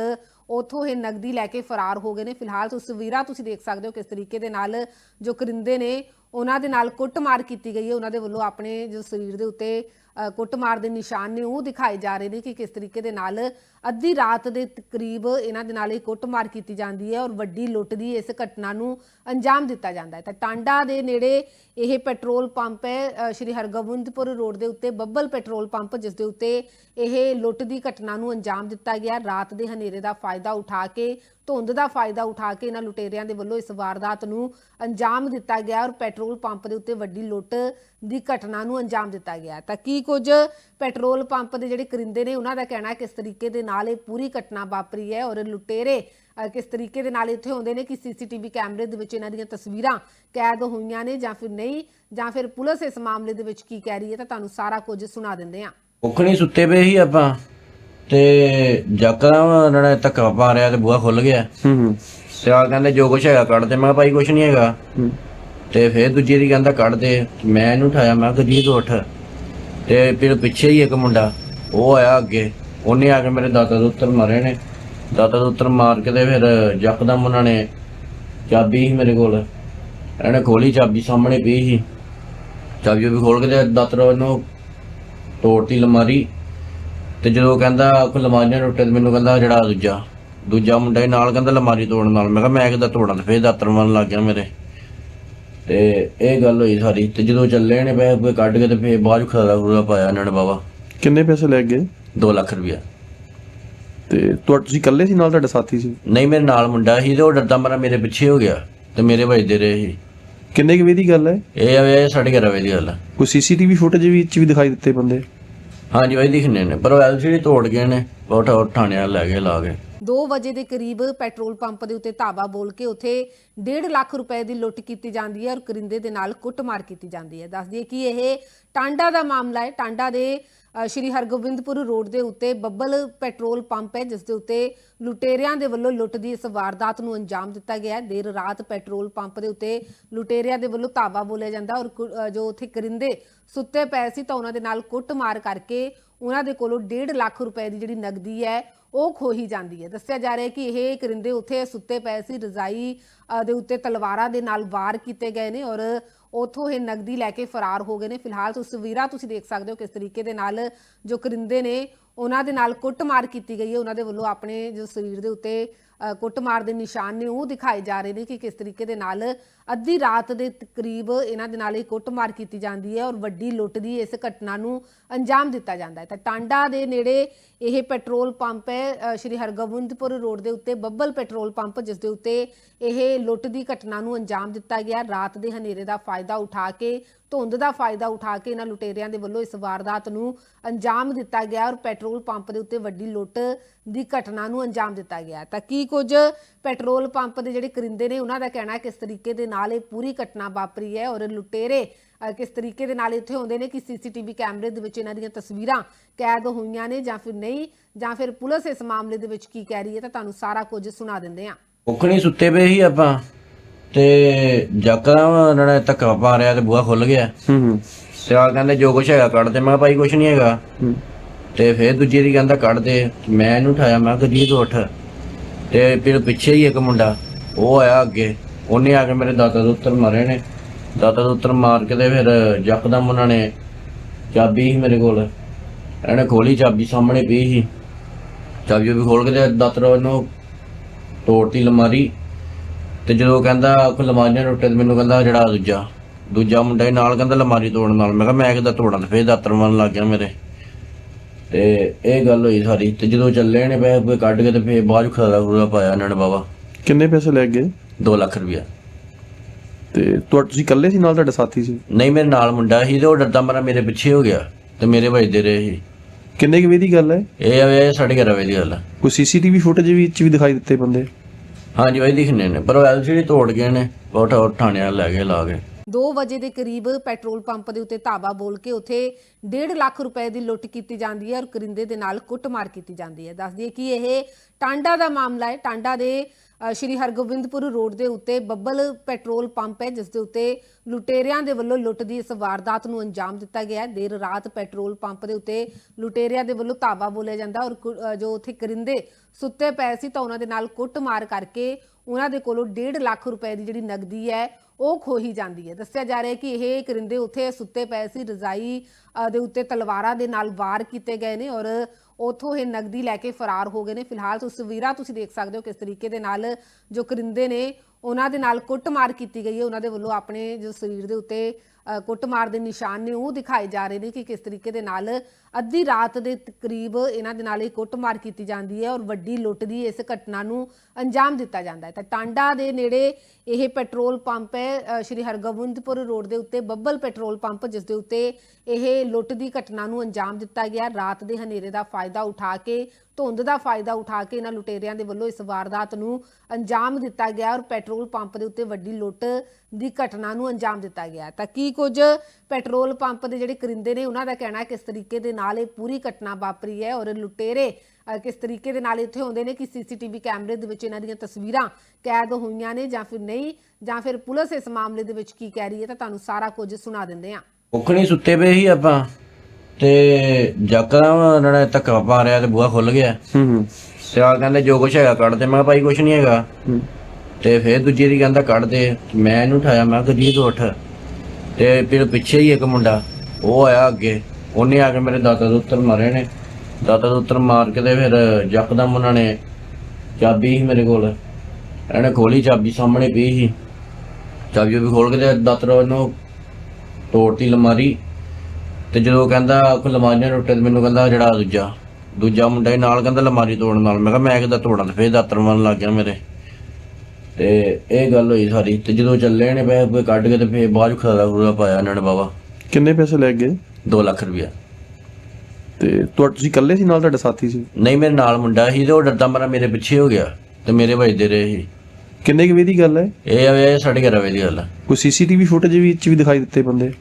ਉਥੋਂ ਇਹ ਨਗਦੀ ਲੈ ਕੇ ਫਰਾਰ ਹੋ ਗਏ ਨੇ। ਫਿਲਹਾਲ ਤਸਵੀਰਾਂ ਤੁਸੀਂ ਦੇਖ ਸਕਦੇ ਹੋ ਕਿਸ ਤਰੀਕੇ ਦੇ ਨਾਲ ਜੋ ਕਰਿੰਦੇ ਨੇ ਉਹਨਾਂ ਦੇ ਨਾਲ ਕੁੱਟਮਾਰ ਕੀਤੀ ਗਈ ਹੈ। ਉਹਨਾਂ ਦੇ ਵੱਲੋਂ ਆਪਣੇ ਜੋ ਸਰੀਰ ਦੇ ਉੱਤੇ ਅ, ਕੁੱਟਮਾਰ ਦੇ ਨਿਸ਼ਾਨ ਨੇ ਉਹ ਦਿਖਾਏ ਜਾ ਰਹੇ ਨੇ ਕਿ ਕਿਸ ਤਰੀਕੇ ਦੇ ਨਾਲ ਅੱਧੀ ਰਾਤ ਦੇ ਤਕਰੀਬ ਇਹਨਾਂ ਦੇ ਨਾਲ ਇਹ ਕੁੱਟਮਾਰ ਕੀਤੀ ਜਾਂਦੀ ਹੈ ਔਰ ਵੱਡੀ ਲੁੱਟ ਦੀ ਇਸ ਘਟਨਾ ਨੂੰ ਅੰਜਾਮ ਦਿੱਤਾ ਜਾਂਦਾ ਹੈ। ਤਾਂ ਟਾਂਡਾ ਦੇ ਨੇੜੇ ਇਹ ਪੈਟਰੋਲ ਪੰਪ ਹੈ ਸ਼੍ਰੀ ਹਰਗੋਬਿੰਦਪੁਰ ਰੋਡ ਦੇ ਉੱਤੇ ਬੱਬਲ ਪੈਟਰੋਲ ਪੰਪ, ਜਿਸ ਦੇ ਉੱਤੇ ਇਹ ਲੁੱਟ ਦੀ ਘਟਨਾ ਨੂੰ ਅੰਜਾਮ ਦਿੱਤਾ ਗਿਆ। ਰਾਤ ਦੇ ਹਨੇਰੇ ਦਾ ਫਾਇਦਾ ਉਠਾ ਕੇ, ਧੁੰਦ ਦਾ ਫਾਇਦਾ ਉਠਾ ਕੇ ਇਹਨਾਂ ਲੁਟੇਰਿਆਂ ਦੇ ਵੱਲੋਂ ਇਸ ਵਾਰਦਾਤ ਨੂੰ ਅੰਜਾਮ ਦਿੱਤਾ ਗਿਆ ਔਰ ਪੈਟਰੋਲ ਪੰਪ ਦੇ ਉੱਤੇ ਵੱਡੀ ਲੁੱਟ ਦੀ ਘਟਨਾ ਨੂੰ ਅੰਜਾਮ ਦਿੱਤਾ ਗਿਆ ਤਾਂ ਕੀ ਕੁਝ ਪੈਟਰੋਲ ਪੰਪ ਦੇ ਜਿਹੜੇ ਕਰਿੰਦੇ ਨੇ, ਉਹਨਾਂ ਦਾ ਕਹਿਣਾ ਕਿਸ ਤਰੀਕੇ ਦੇ ਨਾਲ ਇਹ ਪੂਰੀ ਘਟਨਾ ਵਾਪਰੀ ਹੈ ਔਰ ਲੁਟੇਰੇ ਕਿਸ ਤਰੀਕੇ ਦੇ ਨਾਲ ਇੱਥੇ ਆਉਂਦੇ ਨੇ ਕਿ ਸੀਸੀਟੀਵੀ ਕੈਮਰੇ ਦੇ ਵਿੱਚ ਇਹਨਾਂ ਦੀਆਂ ਤਸਵੀਰਾਂ ਕੈਦ ਹੋਈਆਂ ਨੇ ਜਾਂ ਫਿਰ ਨਹੀਂ ਜਾਂ ਫਿਰ ਪੁਲਿਸ ਇਸ ਮਾਮਲੇ ਦੇ ਵਿੱਚ ਕੀ ਕਹਿ ਰਹੀ ਹੈ ਤਾਂ ਤੁਹਾਨੂੰ ਸਾਰਾ ਕੁਝ ਸੁਣਾ ਦਿੰਦੇ ਕੁੱਖ ਨਹੀਂ ਸੁੱਤੇ ਪਏ ਸੀ ਆਪਾਂ ਤੇ ਜੱਕਦਮ ਉਹਨਾਂ ਨੇ ਧੱਕਾ ਮਾਰਿਆ ਤੇ ਬੂਹਾ ਖੁੱਲ ਗਿਆ। ਹੂੰ ਹੂੰ। ਤੇ ਆ ਕਹਿੰਦੇ ਜੋ ਕੁਛ ਹੈਗਾ ਕੱਢ ਦੇ। ਮੈਂ ਕਿਹਾ ਭਾਈ ਕੁਛ ਨਹੀਂ ਹੈਗਾ। ਹੂੰ। ਤੇ ਫਿਰ ਦੂਜੀ ਦੀ ਕਹਿੰਦਾ ਕੱਢ ਦੇ। ਮੈਂ ਇਹਨੂੰ ਉਠਾਇਆ ਮੈਂ ਕਿਹਾ ਗਜੀਤ ਉੱਠ। ਤੇ ਫਿਰ ਪਿੱਛੇ ਹੀ ਇੱਕ ਮੁੰਡਾ ਉਹ ਆਇਆ ਅੱਗੇ। ਉਹਨੇ ਆ ਕੇ ਮੇਰੇ ਦਾਦਾ ਦੇ ਉੱਤਰ ਮਾਰੇ ਨੇ। ਦਾਦਾ ਦੇ ਉੱਤਰ ਮਾਰ ਕੇ ਤੇ ਫਿਰ ਯਕਦਮ ਉਹਨਾਂ ਨੇ ਚਾਬੀ ਸੀ ਮੇਰੇ ਕੋਲ। ਇਹਨੇ ਖੋਲੀ ਚਾਬੀ, ਸਾਹਮਣੇ ਪਈ ਸੀ। ਚਾਬੀ ਵੀ ਖੋਲ ਕੇ ਤੇ ਦਾਤਰ ਉਹਨੂੰ ਤੋੜਤੀ ਲਮਾਰੀ ਤੇ ਜਦੋਂ ਕਹਿੰਦਾ, ਕੋਈ ਲਮਾਰੀਆਂ ਟੁੱਟੇ ਤੇ ਮੈਨੂੰ ਕਹਿੰਦਾ ਜਿਹੜਾ ਦੂਜਾ। ਦੂਜਾ ਮੁੰਡਾ ਹੀ ਨਾਲ ਕਹਿੰਦਾ ਲਮਾਰੀ ਤੋੜਨ ਨਾਲ। ਮੈਂ ਕਿਹਾ, ਮੈਂ ਕਿੱਦਾਂ ਤੋੜਾਂ? ਤੇ ਫੇਰ ਦਾਤਰ ਮਾਰਨ ਲੱਗ ਗਿਆ ਮੇਰੇ। ਤੇ ਇਹ ਗੱਲ ਹੋਈ ਸਾਰੀ। ਤੇ ਜਦੋਂ ਚੱਲੇ ਨੇ ਪੈਸੇ ਕੱਢ ਕੇ ਤੇ ਫੇਰ ਬਾਅਦ ਚ ਖਰਾ ਖੁਰਾ ਪਾਇਆ ਇਹਨਾਂ ਨੇ ਬਾਬਾ। ਕਿੰਨੇ ਪੈਸੇ ਲੈ ਗਏ? 2 ਲੱਖ ਰੁਪਇਆ। ਤੇ ਤੁਹਾ ਤੁਸੀਂ ਇਕੱਲੇ ਸੀ ਨਾਲ ਤੁਹਾਡੇ ਸਾਥੀ ਸੀ? ਨਹੀਂ ਮੇਰੇ ਨਾਲ ਮੁੰਡਾ ਸੀ ਤੇ ਉਹ ਡਰਦਾ ਮਾਰਾ ਮੇਰੇ ਪਿੱਛੇ ਹੋ ਗਿਆ ਤੇ ਮੇਰੇ ਵੱਜਦੇ ਰਹੇ ਸੀ। ਕਿੰਨੇ ਕੁ ਵਜੇ ਦੀ ਗੱਲ ਹੈ? ਇਹ ਆਵੇ ਸਾਢੇ ਗਿਆਰਾਂ ਵਜੇ ਦੀ ਗੱਲ ਆ। ਕੋਈ ਸੀਸੀਟੀਵੀ ਫੁਟੇਜ ਵਿੱਚ ਵੀ ਦਿਖਾਈ ਦਿੱਤੇ ਬੰਦੇ? ਹਾਂਜੀ ਵਈ ਦਿਖਨੇ ਨੇ ਪਰ ਉਹ ਐਲਸੀਡੀ ਤੋੜ ਗਏ ਨੇ ਬਹੁਤ ਉਹ ਥਾਣੇ ਵਾਲੇ ਲੈ ਗਏ ਲਾ ਕੇ 2 ਵਜੇ ਦੇ ਕਰੀਬ ਪੈਟਰੋਲ ਪੰਪ ਦੇ ਉੱਤੇ ਧਾਵਾ ਬੋਲ ਕੇ ਉੱਥੇ 1.5 ਲੱਖ ਰੁਪਏ ਦੀ ਲੁੱਟ ਕੀਤੀ ਜਾਂਦੀ ਹੈ ਔਰ ਕਰਿੰਦੇ ਦੇ ਨਾਲ ਕੁੱਟਮਾਰ ਕੀਤੀ ਜਾਂਦੀ ਹੈ। ਦੱਸ ਦਈਏ ਕਿ ਇਹ ਟਾਂਡਾ ਦਾ ਮਾਮਲਾ ਹੈ। ਟਾਂਡਾ ਦੇ ਸ਼੍ਰੀ ਹਰਗੋਬਿੰਦਪੁਰ ਰੋਡ ਦੇ ਉੱਤੇ ਬੱਬਲ ਪੈਟਰੋਲ ਪੰਪ ਹੈ, ਜਿਸ ਦੇ ਉੱਤੇ ਲੁਟੇਰਿਆਂ ਦੇ ਵੱਲੋਂ ਲੁੱਟ ਦੀ ਇਸ ਵਾਰਦਾਤ ਨੂੰ ਅੰਜਾਮ ਦਿੱਤਾ ਗਿਆ ਦੇਰ ਰਾਤ ਪੈਟਰੋਲ ਪੰਪ ਦੇ ਉੱਤੇ ਲੁਟੇਰਿਆਂ ਦੇ ਵੱਲੋਂ ਧਾਵਾ ਬੋਲਿਆ ਜਾਂਦਾ ਔਰ ਜੋ ਉੱਥੇ ਕਰਿੰਦੇ ਸੁੱਤੇ ਪਏ ਸੀ ਤਾਂ ਉਹਨਾਂ ਦੇ ਨਾਲ ਕੁੱਟਮਾਰ ਕਰਕੇ ਉਹਨਾਂ ਦੇ ਕੋਲੋਂ 1.5 ਲੱਖ ਰੁਪਏ ਦੀ ਜਿਹੜੀ ਨਗਦੀ ਹੈ, ਉਹ ਖੋਹੀ ਜਾਂਦੀ ਹੈ। ਦੱਸਿਆ ਜਾ ਰਿਹਾ ਕਿ ਇਹ ਕਰਿੰਦੇ ਉੱਥੇ ਸੁੱਤੇ ਪਏ ਸੀ, ਰਜ਼ਾਈ ਦੇ ਉੱਤੇ ਤਲਵਾਰਾਂ ਦੇ ਨਾਲ ਵਾਰ ਕੀਤੇ ਗਏ ਨੇ ਔਰ ਉਥੋਂ ਇਹ ਨਗਦੀ ਲੈ ਕੇ ਫਰਾਰ ਹੋ ਗਏ ਨੇ। ਫਿਲਹਾਲ ਤਸਵੀਰਾਂ ਤੁਸੀਂ ਦੇਖ ਸਕਦੇ ਹੋ ਕਿਸ ਤਰੀਕੇ ਦੇ ਨਾਲ ਜੋ ਕਰਿੰਦੇ ਨੇ ਉਹਨਾਂ ਦੇ ਨਾਲ ਕੁੱਟਮਾਰ ਕੀਤੀ ਗਈ ਹੈ। ਉਹਨਾਂ ਦੇ ਵੱਲੋਂ ਆਪਣੇ ਜੋ ਸਰੀਰ ਦੇ ਉੱਤੇ ਕੁੱਟਮਾਰ ਦੇ ਨਿਸ਼ਾਨ ਨੇ ਉਹ ਦਿਖਾਏ ਜਾ ਰਹੇ ਨੇ ਕਿ ਕਿਸ ਤਰੀਕੇ ਦੇ ਨਾਲ ਅੱਧੀ ਰਾਤ ਦੇ ਤਕਰੀਬ ਇਹਨਾਂ ਦੇ ਨਾਲ ਇਹ ਕੁੱਟਮਾਰ ਕੀਤੀ ਜਾਂਦੀ ਹੈ ਔਰ ਵੱਡੀ ਲੁੱਟ ਦੀ ਇਸ ਘਟਨਾ ਨੂੰ ਅੰਜਾਮ ਦਿੱਤਾ ਜਾਂਦਾ ਹੈ। ਤਾਂ ਟਾਂਡਾ ਦੇ ਨੇੜੇ ਇਹ ਪੈਟਰੋਲ ਪੰਪ ਹੈ ਸ਼੍ਰੀ ਹਰਗੋਬਿੰਦਪੁਰ ਰੋਡ ਦੇ ਉੱਤੇ ਬੱਬਲ ਪੈਟਰੋਲ ਪੰਪ, ਜਿਸ ਦੇ ਉੱਤੇ ਇਹ ਲੁੱਟ ਦੀ ਘਟਨਾ ਨੂੰ ਅੰਜਾਮ ਦਿੱਤਾ ਗਿਆ। ਰਾਤ ਦੇ ਹਨੇਰੇ ਦਾ ਫਾਇਦਾ ਉਠਾ ਕੇ ਧੁੰਦ ਦਾ ਫਾਇਦਾ ਉਠਾ ਕੇ ਇਹਨਾਂ ਲੁਟੇਰਿਆਂ ਦੇ ਵੱਲੋਂ ਇਸ ਵਾਰਦਾਤ ਨੂੰ ਅੰਜਾਮ ਦਿੱਤਾ ਗਿਆ ਔਰ ਪੈਟਰੋਲ ਪੰਪ ਦੇ ਉੱਤੇ ਵੱਡੀ ਲੁੱਟ ਦੀ ਘਟਨਾ ਨੂੰ ਅੰਜਾਮ ਦਿੱਤਾ ਗਿਆ ਤਾਂ ਕੀ ਕੁਝ ਪੈਟਰੋਲ ਪੰਪ ਦੇ ਜਿਹੜੇ ਕਰਿੰਦੇ ਨੇ, ਉਹਨਾਂ ਦਾ ਕਹਿਣਾ ਹੈ ਕਿਸ ਤਰੀਕੇ ਦੇ ਨਾਲ ਇਹ ਪੂਰੀ ਘਟਨਾ ਵਾਪਰੀ ਹੈ ਔਰ ਲੁਟੇਰੇ ਕਿਸ ਤਰੀਕੇ ਦੇ ਨਾਲ ਇੱਥੇ ਆਉਂਦੇ ਨੇ ਕਿ ਸੀਸੀਟੀਵੀ ਕੈਮਰੇ ਦੇ ਵਿੱਚ ਇਹਨਾਂ ਦੀਆਂ ਤਸਵੀਰਾਂ ਕੈਦ ਹੋਈਆਂ ਨੇ ਜਾਂ ਫਿਰ ਨਹੀਂ, ਜਾਂ ਫਿਰ ਪੁਲਿਸ ਇਸ ਮਾਮਲੇ ਦੇ ਵਿੱਚ ਕੀ ਕਹਿ ਰਹੀ ਹੈ ਤਾਂ ਤੁਹਾਨੂੰ ਸਾਰਾ ਕੁਝ ਸੁਣਾ ਦਿੰਦੇ ਆ ਕੁੱਖ ਸੁੱਤੇ ਪਏ ਸੀ ਆਪਾਂ। ਤੇ ਜੱਕਦਮ ਉਹਨਾਂ ਨੇ ਧੱਕਾ ਮਾਰਿਆ ਤੇ ਬੂਹਾ ਖੁੱਲ ਗਿਆ। ਹੂੰ ਹੂੰ। ਤੇ ਆ ਕਹਿੰਦੇ ਜੋ ਕੁਛ ਹੈਗਾ ਕੱਢ ਦੇ। ਮੈਂ ਕਿਹਾ ਭਾਈ ਕੁਛ ਨਹੀਂ ਹੈਗਾ। ਹੂੰ। ਤੇ ਫਿਰ ਦੂਜੀ ਦੀ ਕਹਿੰਦਾ ਕੱਢ ਦੇ। ਮੈਂ ਇਹਨੂੰ ਉਠਾਇਆ ਮੈਂ ਕਿਹਾ ਗਜੀਤ ਉੱਠ। ਤੇ ਫਿਰ ਪਿੱਛੇ ਹੀ ਇੱਕ ਮੁੰਡਾ ਉਹ ਆਇਆ ਅੱਗੇ। ਉਹਨੇ ਆ ਕੇ ਮੇਰੇ ਦਾਦਾ ਦੇ ਉੱਤਰ ਮਾਰੇ ਨੇ। ਦਾਦਾ ਦੇ ਉੱਤਰ ਮਾਰ ਕੇ ਤੇ ਫਿਰ ਯਕਦਮ ਉਹਨਾਂ ਨੇ ਚਾਬੀ ਸੀ ਮੇਰੇ ਕੋਲ। ਇਹਨੇ ਖੋਲੀ ਚਾਬੀ ਸਾਹਮਣੇ ਪਈ ਸੀ। ਚਾਬੀ ਵੀ ਖੋਲ ਕੇ ਤੇ ਦਾਤਰ ਉਹਨੂੰ ਤੋੜਤੀ ਲਮਾਰੀ ਤੇ ਜਦੋਂ ਕਹਿੰਦਾ ਕੋਈ ਲਮਾਰੀਆਂ ਟੁੱਟੇ ਤੇ ਮੈਨੂੰ ਕਹਿੰਦਾ ਜਿਹੜਾ ਦੂਜਾ ਦੂਜਾ ਮੁੰਡਾ ਹੀ ਨਾਲ ਕਹਿੰਦਾ ਲਮਾਰੀ ਤੋੜਨ ਨਾਲ। ਮੈਂ ਕਿਹਾ ਮੈਂ ਕਿੱਦਾਂ ਤੋੜਾਂ? ਤੇ ਫੇਰ ਦਾਤਰ ਮਾਰਨ ਲੱਗ ਗਿਆ ਮੇਰੇ। ਤੇ ਇਹ ਗੱਲ ਹੋਈ ਸਾਰੀ। ਤੇ ਜਦੋਂ ਚੱਲੇ ਨੇ ਪੈਸੇ ਪੂਸੇ ਕੱਢ ਕੇ ਤੇ ਫੇਰ ਬਾਅਦ ਚ ਖਰਾ ਪਾਇਆ ਇਹਨਾਂ ਨੇ ਬਾਬਾ। ਕਿੰਨੇ ਪੈਸੇ ਲੈ ਗਏ? 2 ਲੱਖ ਰੁਪਇਆ। ਤੇ ਤੁਹਾ ਤੁਸੀਂ ਇਕੱਲੇ ਸੀ ਨਾਲ ਤੁਹਾਡੇ ਸਾਥੀ ਸੀ? ਨਹੀਂ ਮੇਰੇ ਨਾਲ ਮੁੰਡਾ ਸੀ ਤੇ ਉਹ ਡਰਦਾ ਮਾਰਾ ਮੇਰੇ ਪਿੱਛੇ ਹੋ ਗਿਆ ਤੇ ਮੇਰੇ ਵੱਜਦੇ ਰਹੇ ਸੀ। ਕਿੰਨੇ ਕੁ ਵਜੇ ਦੀ ਗੱਲ ਹੈ? ਇਹ ਆਵੇ ਸਾਢੇ ਗਿਆਰਾਂ ਵਜੇ ਦੀ ਗੱਲ ਆ। ਕੋਈ ਸੀਸੀਟੀਵੀ ਫੁਟੇਜ ਵਿੱਚ ਵੀ ਦਿਖਾਈ ਦਿੱਤੇ ਬੰਦੇ? ਹਾਂਜੀ ਵਈ ਦਿਖਨੇ ਨੇ। ਪਰ ਉਹ ਐਲਸੀਡੀ ਤੋੜ ਗਏ ਨੇ। ਬਹੁਤ ਉਹ ਥਾਣੇ ਲੈ ਗਏ ਲਾ ਕੇ। 2 ਵਜੇ ਦੇ ਕਰੀਬ ਪੈਟਰੋਲ ਪੰਪ ਦੇ ਉੱਤੇ ਧਾਵਾ ਬੋਲ ਕੇ ਉੱਥੇ 1.5 ਲੱਖ ਰੁਪਏ ਦੀ ਲੁੱਟ ਕੀਤੀ ਜਾਂਦੀ ਹੈ ਔਰ ਕਰਿੰਦੇ ਦੇ ਨਾਲ ਕੁੱਟਮਾਰ ਕੀਤੀ ਜਾਂਦੀ ਹੈ। ਦੱਸਦੀ ਦਈਏ ਕਿ ਇਹ ਟਾਂਡਾ ਦਾ ਮਾਮਲਾ ਹੈ। ਟਾਂਡਾ ਦੇ ਸ਼੍ਰੀ ਹਰਗੋਬਿੰਦਪੁਰ ਰੋਡ ਦੇ ਉੱਤੇ ਬੱਬਲ ਪੈਟਰੋਲ ਪੰਪ ਹੈ ਜਿਸ ਦੇ ਉੱਤੇ ਲੁਟੇਰਿਆਂ ਦੇ ਵੱਲੋਂ ਲੁੱਟ ਦੀ ਇਸ ਵਾਰਦਾਤ ਨੂੰ ਅੰਜਾਮ ਦਿੱਤਾ ਗਿਆ ਹੈ। ਦੇਰ ਰਾਤ ਪੈਟਰੋਲ ਪੰਪ ਦੇ ਉੱਤੇ ਲੁਟੇਰਿਆਂ ਦੇ ਵੱਲੋਂ ਧਾਵਾ ਬੋਲਿਆ ਜਾਂਦਾ ਔਰ ਜੋ ਉੱਥੇ ਕਰਿੰਦੇ ਸੁੱਤੇ ਪਏ ਸੀ ਤਾਂ ਉਹਨਾਂ ਦੇ ਨਾਲ ਕੁੱਟਮਾਰ ਕਰਕੇ ਉਹਨਾਂ ਦੇ ਕੋਲੋਂ 1.5 ਲੱਖ ਰੁਪਏ ਦੀ ਜਿਹੜੀ ਨਗਦੀ ਹੈ ਉਹ ਖੋਹੀ ਜਾਂਦੀ ਹੈ। ਦੱਸਿਆ ਜਾ ਰਿਹਾ ਹੈ ਕਿ ਇਹ ਕਰਿੰਦੇ ਉੱਥੇ ਸੁੱਤੇ ਪਏ ਸੀ ਰਜ਼ਾਈ ਅ, ਦੇ ਉੱਤੇ ਤਲਵਾਰਾਂ ਦੇ ਨਾਲ ਵਾਰ ਕੀਤੇ ਗਏ ਨੇ ਔਰ ਉਥੋਂ ਇਹ ਨਗਦੀ ਲੈ ਕੇ ਫਰਾਰ ਹੋ ਗਏ ਨੇ। ਫਿਲਹਾਲ ਤਸਵੀਰਾਂ ਤੁਸੀਂ ਦੇਖ ਸਕਦੇ ਹੋ ਕਿਸ ਤਰੀਕੇ ਦੇ ਨਾਲ ਜੋ ਕਰਿੰਦੇ ਨੇ, ਉਹਨਾਂ ਦੇ ਨਾਲ ਕੁੱਟਮਾਰ ਕੀਤੀ ਗਈ ਹੈ। ਉਹਨਾਂ ਦੇ ਵੱਲੋਂ ਆਪਣੇ ਜੋ ਸਰੀਰ ਦੇ ਉੱਤੇ ਕੁੱਟਮਾਰ ਦੇ ਨਿਸ਼ਾਨ ਨੇ ਉਹ ਦਿਖਾਏ ਜਾ ਰਹੇ ਨੇ ਕਿ ਕਿਸ ਤਰੀਕੇ ਦੇ ਨਾਲ ਅੱਧੀ ਰਾਤ ਦੇ ਕਰੀਬ ਇਹਨਾਂ ਦੇ ਨਾਲ ਇਹ ਕੁੱਟਮਾਰ ਕੀਤੀ ਜਾਂਦੀ ਹੈ ਔਰ ਵੱਡੀ ਲੁੱਟ ਦੀ ਇਸ ਘਟਨਾ ਨੂੰ ਅੰਜਾਮ ਦਿੱਤਾ ਜਾਂਦਾ ਹੈ। ਤਾਂ ਟਾਂਡਾ ਦੇ ਨੇੜੇ ਇਹ ਪੈਟਰੋਲ ਪੰਪ ਹੈ ਸ਼੍ਰੀ ਹਰਗੋਬਿੰਦਪੁਰ ਰੋਡ ਦੇ ਉੱਤੇ ਬੱਬਲ ਪੈਟਰੋਲ ਪੰਪ, ਜਿਸ ਦੇ ਉੱਤੇ ਇਹ ਲੁੱਟ ਦੀ ਘਟਨਾ ਨੂੰ ਅੰਜਾਮ ਦਿੱਤਾ ਗਿਆ। ਰਾਤ ਦੇ ਹਨੇਰੇ ਦਾ ਫਾਇਦਾ ਉਠਾ ਕੇ, ਧੁੰਦ ਦਾ ਫਾਇਦਾ ਉਠਾ ਕੇ ਇਹਨਾਂ ਲੁਟੇਰਿਆਂ ਦੇ ਵੱਲੋਂ ਇਸ ਵਾਰਦਾਤ ਨੂੰ ਅੰਜਾਮ ਦਿੱਤਾ ਗਿਆ ਔਰ ਪੈਟਰੋਲ ਪੰਪ ਦੇ ਉੱਤੇ ਵੱਡੀ ਲੁੱਟ ਦੀ ਘਟਨਾ ਨੂੰ ਅੰਜਾਮ ਦਿੱਤਾ ਗਿਆ ਤਾਂ ਕੀ ਕੁਝ ਪੈਟਰੋਲ ਪੰਪ ਦੇ ਜਿਹੜੇ ਕਰਿੰਦੇ ਨੇ ਉਹਨਾਂ ਦਾ ਕਹਿਣਾ ਹੈ ਕਿਸ ਤਰੀਕੇ ਦੇ ਨਾਲ ਇਹ ਪੂਰੀ ਘਟਨਾ ਵਾਪਰੀ ਹੈ ਔਰ ਲੁਟੇਰੇ ਕਿਸ ਤਰੀਕੇ ਦੇ ਨਾਲ ਇੱਥੇ ਆਉਂਦੇ ਨੇ ਕਿ ਸੀਸੀਟੀਵੀ ਕੈਮਰੇ ਦੇ ਵਿੱਚ ਇਹਨਾਂ ਦੀਆਂ ਤਸਵੀਰਾਂ ਕੈਦ ਹੋਈਆਂ ਨੇ ਜਾਂ ਫਿਰ ਨਹੀਂ ਜਾਂ ਫਿਰ ਪੁਲਿਸ ਇਸ ਮਾਮਲੇ ਦੇ ਵਿੱਚ ਕੀ ਕਹਿ ਰਹੀ ਹੈ ਤਾਂ ਤੁਹਾਨੂੰ ਸਾਰਾ ਕੁਝ ਸੁਣਾ ਦਿੰਦੇ ਹਾਂ। ਔਖਣੀ ਸੁੱਤੇ ਪਏ ਸੀ ਆਪਾਂ। ਤੇ ਜੱਕਦਮ ਉਹਨਾਂ ਨੇ ਧੱਕਾ ਮਾਰਿਆ ਤੇ ਬੂਹਾ ਖੁੱਲ ਗਿਆ। ਹੂੰ ਹੂੰ। ਤੇ ਆ ਕਹਿੰਦੇ ਜੋ ਕੁਛ ਹੈਗਾ ਕੱਢ ਦੇ ਮੈਂ ਕਿਹਾ ਭਾਈ ਕੁਛ ਨਹੀਂ ਹੈਗਾ। ਹੂੰ। ਤੇ ਫਿਰ ਦੂਜੀ ਦੀ ਕਹਿੰਦਾ ਕੱਢ ਦੇ ਮੈਂ ਇਹਨੂੰ ਉਠਾਇਆ, ਮੈਂ ਕਿਹਾ ਜੀ ਗਜੀਤ ਉੱਠ। ਤੇ ਫਿਰ ਪਿੱਛੇ ਹੀ ਇੱਕ ਮੁੰਡਾ, ਉਹ ਆਇਆ ਅੱਗੇ। ਉਹਨੇ ਆ ਕੇ ਮੇਰੇ ਦਾਦਾ ਦੇ ਉੱਤਰ ਮਾਰੇ ਨੇ। ਦਾਦਾ ਦੇ ਉੱਤਰ ਮਾਰ ਕੇ ਤੇ ਫਿਰ ਯਕਦਮ ਉਹਨਾਂ ਨੇ ਚਾਬੀ ਸੀ ਮੇਰੇ ਕੋਲ। ਇਹਨੇ ਖੋਲੀ ਚਾਬੀ, ਸਾਹਮਣੇ ਪਈ ਸੀ। ਚਾਬੀ ਵੀ ਖੋਲ ਕੇ ਤੇ ਦਾਤਰ ਉਹਨੂੰ ਤੋੜਤੀ ਲਮਾਰੀ ਤੇ ਜਦੋਂ ਕਹਿੰਦਾ ਕੋਈ ਲਮਾਰੀਆਂ ਟੁੱਟੇ ਤੇ ਮੈਨੂੰ ਕਹਿੰਦਾ ਜਿਹੜਾ ਦੂਜਾ। ਦੂਜਾ ਮੁੰਡਾ ਹੀ ਨਾਲ ਕਹਿੰਦਾ ਲਮਾਰੀ ਤੋੜਨ ਨਾਲ। ਮੈਂ ਕਿਹਾ, ਮੈਂ ਕਿੱਦਾਂ ਤੋੜਾਂ? ਤੇ ਫੇਰ ਦਾਤਰ ਮਾਰਨ ਲੱਗ ਗਿਆ ਮੇਰੇ। ਤੇ ਇਹ ਗੱਲ ਹੋਈ ਸਾਰੀ ਤੇ ਜਦੋਂ ਚੱਲੇ ਨੇ ਪੈਸੇ ਕੱਢ ਕੇ ਤੇ ਫੇਰ ਬਾਅਦ ਚ ਖਰਾ ਖੁਰਾ ਪਾਇਆ ਇਹਨਾਂ ਨੇ ਬਾਬਾ। ਕਿੰਨੇ ਪੈਸੇ ਲੈ ਗਏ? 2 ਲੱਖ ਰੁਪਇਆ। ਤੇ ਤੁਹਾ ਤੁਸੀਂ ਇਕੱਲੇ ਸੀ ਨਾਲ ਤੁਹਾਡੇ ਸਾਥੀ ਸੀ? ਨਹੀਂ ਮੇਰੇ ਨਾਲ ਮੁੰਡਾ ਸੀ ਤੇ ਉਹ ਡਰਦਾ ਮਾਰਾ ਮੇਰੇ ਪਿੱਛੇ ਹੋ ਗਿਆ ਤੇ ਮੇਰੇ ਵੱਜਦੇ ਰਹੇ ਸੀ। ਕਿੰਨੇ ਕੁ ਵਜੇ ਦੀ ਗੱਲ ਹੈ? ਇਹ ਆਵੇ ਸਾਢੇ ਗਿਆਰਾਂ ਵਜੇ ਦੀ ਗੱਲ ਆ। ਕੋਈ ਸੀਸੀਟੀਵੀ ਫੁਟੇਜ ਵੀ ਵਿੱਚ ਵੀ ਦਿਖਾਈ ਦਿੱਤੇ ਬੰਦੇ?